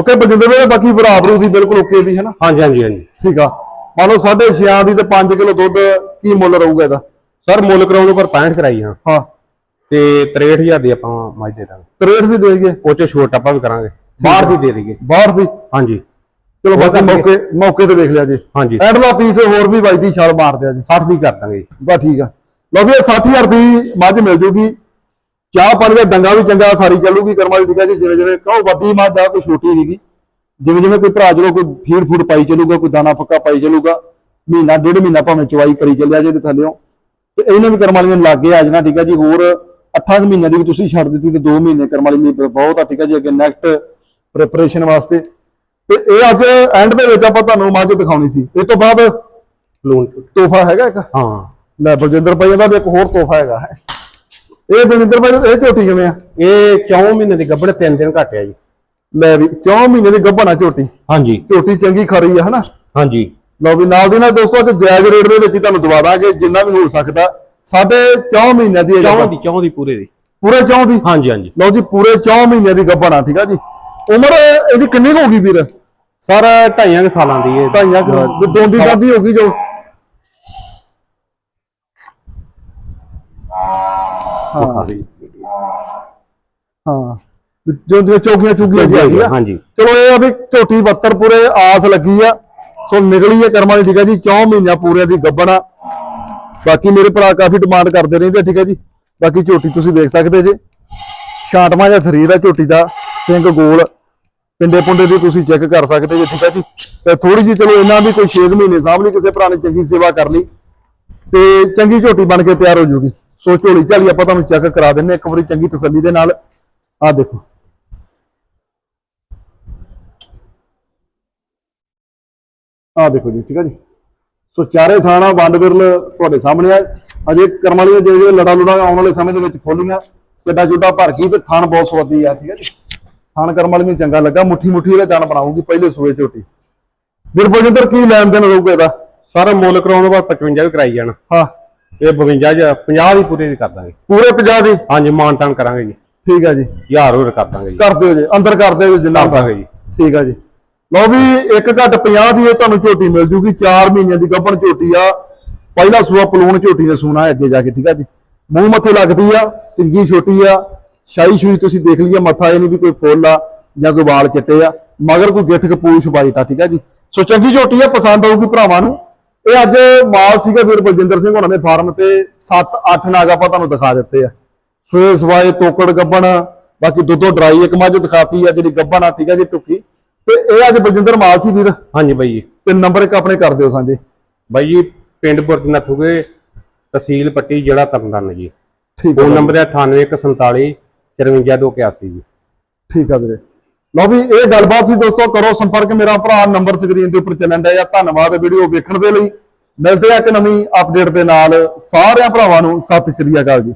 ਓਕੇ ਬਲਜਿੰਦਰ ਵੀਰੇ ਬਾਕੀ ਬਰਾਬਰੂ ਦੀ ਬਿਲਕੁਲ ਓਕੇ ਵੀ ਹੈ ਨਾ? ਹਾਂਜੀ ਹਾਂਜੀ ਹਾਂਜੀ। ਠੀਕ ਆ। ਮੰਨ ਲਓ 6.5 ਦੀ ਤੇ 5 ਕਿਲੋ ਦੁੱਧ ਕੀ ਮੁੱਲ ਰਹੂਗਾ ਇਹਦਾ? ਸਰ ਮੁੱਲ ਕਰਾਉਣ ਪਰ 65 ਕਰਾਈ ਹਾਂ ਹਾਂ। ਤੇ 63000 ਦੀ ਆਪਾਂ ਮੱਝ ਦੇ ਦਾਂਗੇ। 63 ਦੀ ਦੇ ਦਈਏ? ਉਹ ਚ ਛੋਟ ਆਪਾਂ ਵੀ ਕਰਾਂਗੇ। ਬਾਹਰ ਦੀ ਦੇ ਦਈਏ। ਬਾਹਰ ਦੀ? ਹਾਂਜੀ। ਚਲੋ ਬਾਕੀ ਮੌਕੇ ਮੌਕੇ ਤੇ ਵੇਖ ਲਿਆ ਜੀ। ਹਾਂਜੀ। ਐਂਡਲਾ ਪੀਸ ਹੋਰ ਵੀ ਵੱਜਦੀ ਛਾਲ ਮਾਰ ਦਿਆ ਜੀ। 60 ਦੀ ਕਰ ਦਾਂਗੇ ਬਸ ਠੀਕ ਆ। ਲਓ ਵੀ ਇਹ 60000 ਦੀ ਮੱਝ ਮਿਲ ਜੂਗੀ। ਚਾਹ ਪਾਣੀ ਦਾ ਡੰਗਾ ਵੀ ਚੰਗਾ ਸਾਰੀ ਚੱਲੂਗੀ ਕਰਮਾ ਵੀ ਠੀਕ ਜੀ ਜਿਵੇਂ ਜਿਵੇਂ ਕਹੋ ਵੱਡੀ ਮੱਝ ਆ ਕੋਈ ਛੋਟੀ ਨਹੀਂਗੀ ਜਿਵੇਂ ਜਿਵੇਂ ਕੋਈ ਭਰਾ ਜਦੋਂ ਕੋਈ ਫੀਡ ਫੂਡ ਪਾਈ ਚੱਲੂਗਾ ਕੋਈ ਦਾਣਾ ਫੱਕਾ ਪਾਈ ਚੱਲੂਗਾ ਮਹੀਨਾ ਡੇਢ ਮਹੀਨਾ ਭਾਵੇਂ ਚਵਾਈ ਕਰੀ ਚੱਲਿਆ ਜੇ ਤੇ ਥੱਲਿਓ। ਤੇ ਇਹਨੇ ਵੀ ਕਰਮ ਵਾਲੀਆਂ ਲੱਗ ਗਿਆ ਆ ਜਾਣਾ ਠੀਕ ਆ ਜੀ ਹੋਰ 8 ਮਹੀਨਿਆਂ ਦੀ ਵੀ ਤੁਸੀਂ ਛੱਡ ਦਿੱਤੀ ਤੇ 2 ਮਹੀਨੇ ਕਰਮ ਵਾਲੀ ਲਈ ਬਹੁਤ ਆ ਠੀਕ ਆ ਜੀ ਅੱਗੇ ਨੈਕਸਟ ਪ੍ਰੈਪਰੇਸ਼ਨ ਵਾਸਤੇ। ਤੇ ਇਹ ਅੱਜ ਐਂਡ ਦੇ ਵਿੱਚ ਆਪਾਂ ਤੁਹਾਨੂੰ ਮੱਝ ਦਿਖਾਉਣੀ ਸੀ। ਇਹ ਤੋਂ ਬਾਅਦ ਲੂਣ ਤੋਹਫਾ ਹੈਗਾ ਇੱਕ? ਹਾਂ। ਲੈ ਬਲਜਿੰਦਰ ਭਾਈ ਦਾ ਵੀ ਇੱਕ ਹੋਰ ਤੋਹਫਾ ਹੈਗਾ। ਹੈ ਇਹ ਬਲਜਿੰਦਰ ਭਾਈ ਇਹ ਝੋਟੀ ਕਿਵੇਂ ਆ? ਇਹ 4 ਮਹੀਨੇ ਦੀ ਗੱਭਣ 3 ਦਿਨ ਘਟਿਆ ਜੀ। ਲੈ ਵੀ 4 ਮਹੀਨੇ ਦੀ ਗੱਭਣਾ ਝੋਟੀ। ਹਾਂਜੀ। ਝੋਟੀ ਚੰਗੀ ਖਰੀ ਆ ਹਨਾ? ਹਾਂਜੀ। ਲਓ ਵੀ ਨਾਲ ਦੀ ਨਾਲ ਦੋਸਤੋ ਅੱਜ ਜਾਇਜ਼ ਰੇਟ ਦੇ ਵਿੱਚ ਹੀ ਤੁਹਾਨੂੰ ਦਵਾ ਦਾਂਗੇ ਜਿੰਨਾ ਵੀ ਹੋ ਸਕਦਾ। ਸਾਡੇ 4 ਮਹੀਨਿਆਂ ਦੀ ਇਹ 4 ਗੱਭਣ। ਦੀ 4 ਦੀ ਪੂਰੇ ਦੀ। ਪੂਰੇ 4 ਦੀ? ਹਾਂਜੀ ਹਾਂਜੀ। ਲਓ ਜੀ ਪੂਰੇ 4 ਮਹੀਨਿਆਂ ਦੀ ਗੱਭਣਾ ਠੀਕ ਆ ਜੀ। ਉਮਰ ਇਹਦੀ ਕਿੰਨੀ ਹੋ ਗਈ ਵੀਰ? ਸਰ ਢਾਈਆਂ ਕੁ ਸਾਲਾਂ ਦੀ ਕੁ ਵੀ ਦੋਂਦੀ ਦਾਦੀ ਹੋ ਗਈ ਜੋ? ਹਾਂ। ਹਾਂ। ਜੋ ਜੋ ਚੌਕੀਆਂ ਚੁਗੀਆਂ ਜੀ ਆ ਹਾਂਜੀ। ਚਲੋ ਇਹ ਆ ਵੀ ਝੋਟੀ 72 ਪੂਰੇ ਆਸ ਲੱਗੀ ਆ। ਸੋ ਨਿਕਲੀ ਹੈ ਕਰਮਾਂ ਦੀ ਠੀਕ ਹੈ ਜੀ। 4 ਮਹੀਨਿਆਂ ਪੂਰੇ ਦੀ ਗੱਬਣਾ ਬਾਕੀ ਮੇਰੇ ਭਰਾ ਕਾਫੀ ਡਿਮਾਂਡ ਕਰਦੇ ਰਹਿੰਦੇ ਠੀਕ ਹੈ ਜੀ। ਬਾਕੀ ਝੋਟੀ ਤੁਸੀਂ ਵੇਖ ਸਕਦੇ ਜੇ। ਛਾਂਟਵਾਂ ਜਿਹਾ ਸਰੀਰ ਆ ਝੋਟੀ ਦਾ। ਸਿੰਘ ਗੋਲ। ਪਿੰਡੇ ਪੁੰਡੇ ਦੀ ਤੁਸੀਂ ਚੈੱਕ ਕਰ ਸਕਦੇ ਜੇ ਠੀਕ ਹੈ ਜੀ। ਤੇ ਥੋੜੀ ਜੀ ਚਲੋ ਇਹਨਾਂ ਵੀ ਕੋਈ 6 ਮਹੀਨੇ ਸਾਹਮਣੇ ਕਿਸੇ ਭਰਾ ਨੇ ਚੰਗੀ ਸੇਵਾ ਕਰ ਲਈ। ਤੇ ਚੰਗੀ ਝੋਟੀ ਬਣ ਕੇ ਤਿਆਰ ਹੋ ਜੂਗੀ। ਸੋ ਝੋਲੀ ਝਾਲੀ ਆਪਾਂ ਤੁਹਾਨੂੰ ਚੈੱਕ ਕਰਾ ਦਿੰਨੇ ਇੱਕ ਵਾਰੀ ਚੰਗੀ ਤਸੱਲੀ ਦੇ ਨਾਲ। ਆਹ ਦੇਖੋ। ਆਹ ਦੇਖੋ ਜੀ ਠੀਕ ਹੈ ਜੀ। ਸੋ ਚਾਰੇ ਥਾਣਾ ਵੰਡ ਵਿਰਲ ਤੁਹਾਡੇ ਸਾਹਮਣੇ ਆ। ਅਜੇ ਕਰਮ ਵਾਲੀ ਜਿਹੜੇ ਜਿਹੜੇ ਲੜਾ ਲੁੜਾ ਆਉਣ ਵਾਲੇ ਸਮੇਂ ਦੇ ਵਿੱਚ ਖੋਲੀਆਂ ਚੱਡਾ ਚੁੱਡਾ ਭਰ ਗਈ ਤੇ ਥਣ ਬਹੁਤ ਸਵਾਦੀ ਆ ਠੀਕ ਹੈ ਜੀ। ਥਣ ਕਰਮ ਵਾਲੀ ਨੂੰ ਚੰਗਾ ਲੱਗਾ। ਮੁੱਠੀ ਮੁੱਠੀ ਵਾਲੇ ਦਾਣ ਬਣਾਉਗੀ ਪਹਿਲੇ ਸੂਏ ਝੋਟੀ। ਵੀਰ ਬਲਜਿੰਦਰ ਕੀ ਲੈਣ ਦੇਣ ਰਹੂਗਾ ਇਹਦਾ? ਸਾਰਾ ਮੁੱਲ ਕਰਾਉਣ ਤੋਂ ਬਾਅਦ 55 ਵੀ ਕਰਾਈ ਜਾਣਾ। ਹਾਂ। ਇਹ 52 ਜਾਂ 50 ਦੀ ਪੂਰੀ ਦੀ ਕਰ ਦਾਂਗੇ। ਪੂਰੇ 50 ਦੀ? ਹਾਂਜੀ ਮਾਨਤਾਨ ਕਰਾਂਗੇ ਜੀ। ਠੀਕ ਆ ਜੀ। ਹਜ਼ਾਰ ਹੋਰ ਕਰ ਦਾਂਗੇ ਜੀ। ਕਰ ਦਿਓ ਜੀ ਅੰਦਰ ਕਰ ਦਿਓ ਜੀ ਜਿੰਨਾ ਕਰ ਦਾਂਗੇ ਜੀ। ਠੀਕ ਆ ਜੀ। ਲਓ ਵੀ ਇੱਕ ਘੱਟ 50 ਦੀ ਇਹ ਤੁਹਾਨੂੰ ਝੋਟੀ ਮਿਲ ਜੂਗੀ। 4 ਮਹੀਨਿਆਂ ਦੀ ਗੱਭਣ ਝੋਟੀ ਆ। ਪਹਿਲਾ ਸੂਆ ਪਲੂਣ ਝੋਟੀ ਨੇ ਸੂਣਾ ਹੈ ਅੱਗੇ ਜਾ ਕੇ ਠੀਕ ਆ ਜੀ। ਮੂੰਹ ਮੱਥੇ ਲੱਗਦੀ ਆ ਸਿੰਗੀ ਛੋਟੀ ਆ। ਸ਼ਾਈ ਸ਼ੂਈ ਤੁਸੀਂ ਦੇਖ ਲਈਏ ਮੱਥਾ ਇਹ ਨਹੀਂ ਵੀ ਕੋਈ ਫੁੱਲ ਆ ਜਾਂ ਕੋਈ ਵਾਲ ਚਿੱਟੇ ਆ। ਮਗਰ ਕੋਈ ਗਿੱਠ ਕਪੂਛ ਵਾਈਟ ਆ ਠੀਕ ਆ ਜੀ। ਸੋ ਚੰਗੀ ਝੋਟੀ ਆ ਪਸੰਦ ਆਊਗੀ ਭਰਾਵਾਂ ਨੂੰ। ਇਹ ਅੱਜ ਮਾਲ ਸੀਗਾ ਵੀਰ ਬਲਜਿੰਦਰ ਸਿੰਘ ਉਹਨਾਂ ਦੇ ਫਾਰਮ ਤੇ 7-8 ਨਾਗ ਆਪਾਂ ਤੁਹਾਨੂੰ ਦਿਖਾ ਦਿੱਤੇ ਆ। ਸੋਏ ਸਵਾਏ ਤੋਕੜ ਗੱਬਣ ਬਾਕੀ ਦੁੱਧੋ ਡਰਾਈ ਇੱਕ ਮੱਝ ਦਿਖਾਤੀ ਆ ਜਿਹੜੀ ਗੱਬਣ ਆ ਠੀਕ ਆ ਜੀ ਟੁੱਕੀ। ਤੇ ਇਹ ਅੱਜ ਬਲਜਿੰਦਰ ਮਾਲ ਸੀ ਵੀਰ। ਹਾਂਜੀ ਬਾਈ ਜੀ। ਤੇ ਨੰਬਰ ਇੱਕ ਆਪਣੇ ਕਰ ਦਿਓ ਸਾਂਝੇ। ਬਾਈ ਜੀ ਪਿੰਡ ਬੁਰਜ ਨੱਥੂਗੇ ਤਹਿਸੀਲ ਪੱਟੀ ਜਿਹੜਾ ਤਰਨਤਾਰਨ ਜੀ। ਠੀਕ ਫੋਨ ਨੰਬਰ ਹੈ 98147 54281 ਜੀ। ਠੀਕ ਆ ਵੀਰੇ। ਲਓ ਵੀ ਇਹ ਗੱਲਬਾਤ ਸੀ ਦੋਸਤੋ, ਕਰੋ ਸੰਪਰਕ। ਮੇਰਾ ਭਰਾ ਨੰਬਰ ਸਕਰੀਨ ਦੇ ਉੱਪਰ ਚੱਲਣ ਡਿਆ। ਧੰਨਵਾਦ ਵੀਡੀਓ ਵੇਖਣ ਦੇ ਲਈ। ਮਿਲਦੇ ਆ ਇੱਕ ਨਵੀਂ ਅਪਡੇਟ ਦੇ ਨਾਲ। ਸਾਰਿਆਂ ਭਰਾਵਾਂ ਨੂੰ ਸਤਿ ਸ੍ਰੀ ਅਕਾਲ ਜੀ।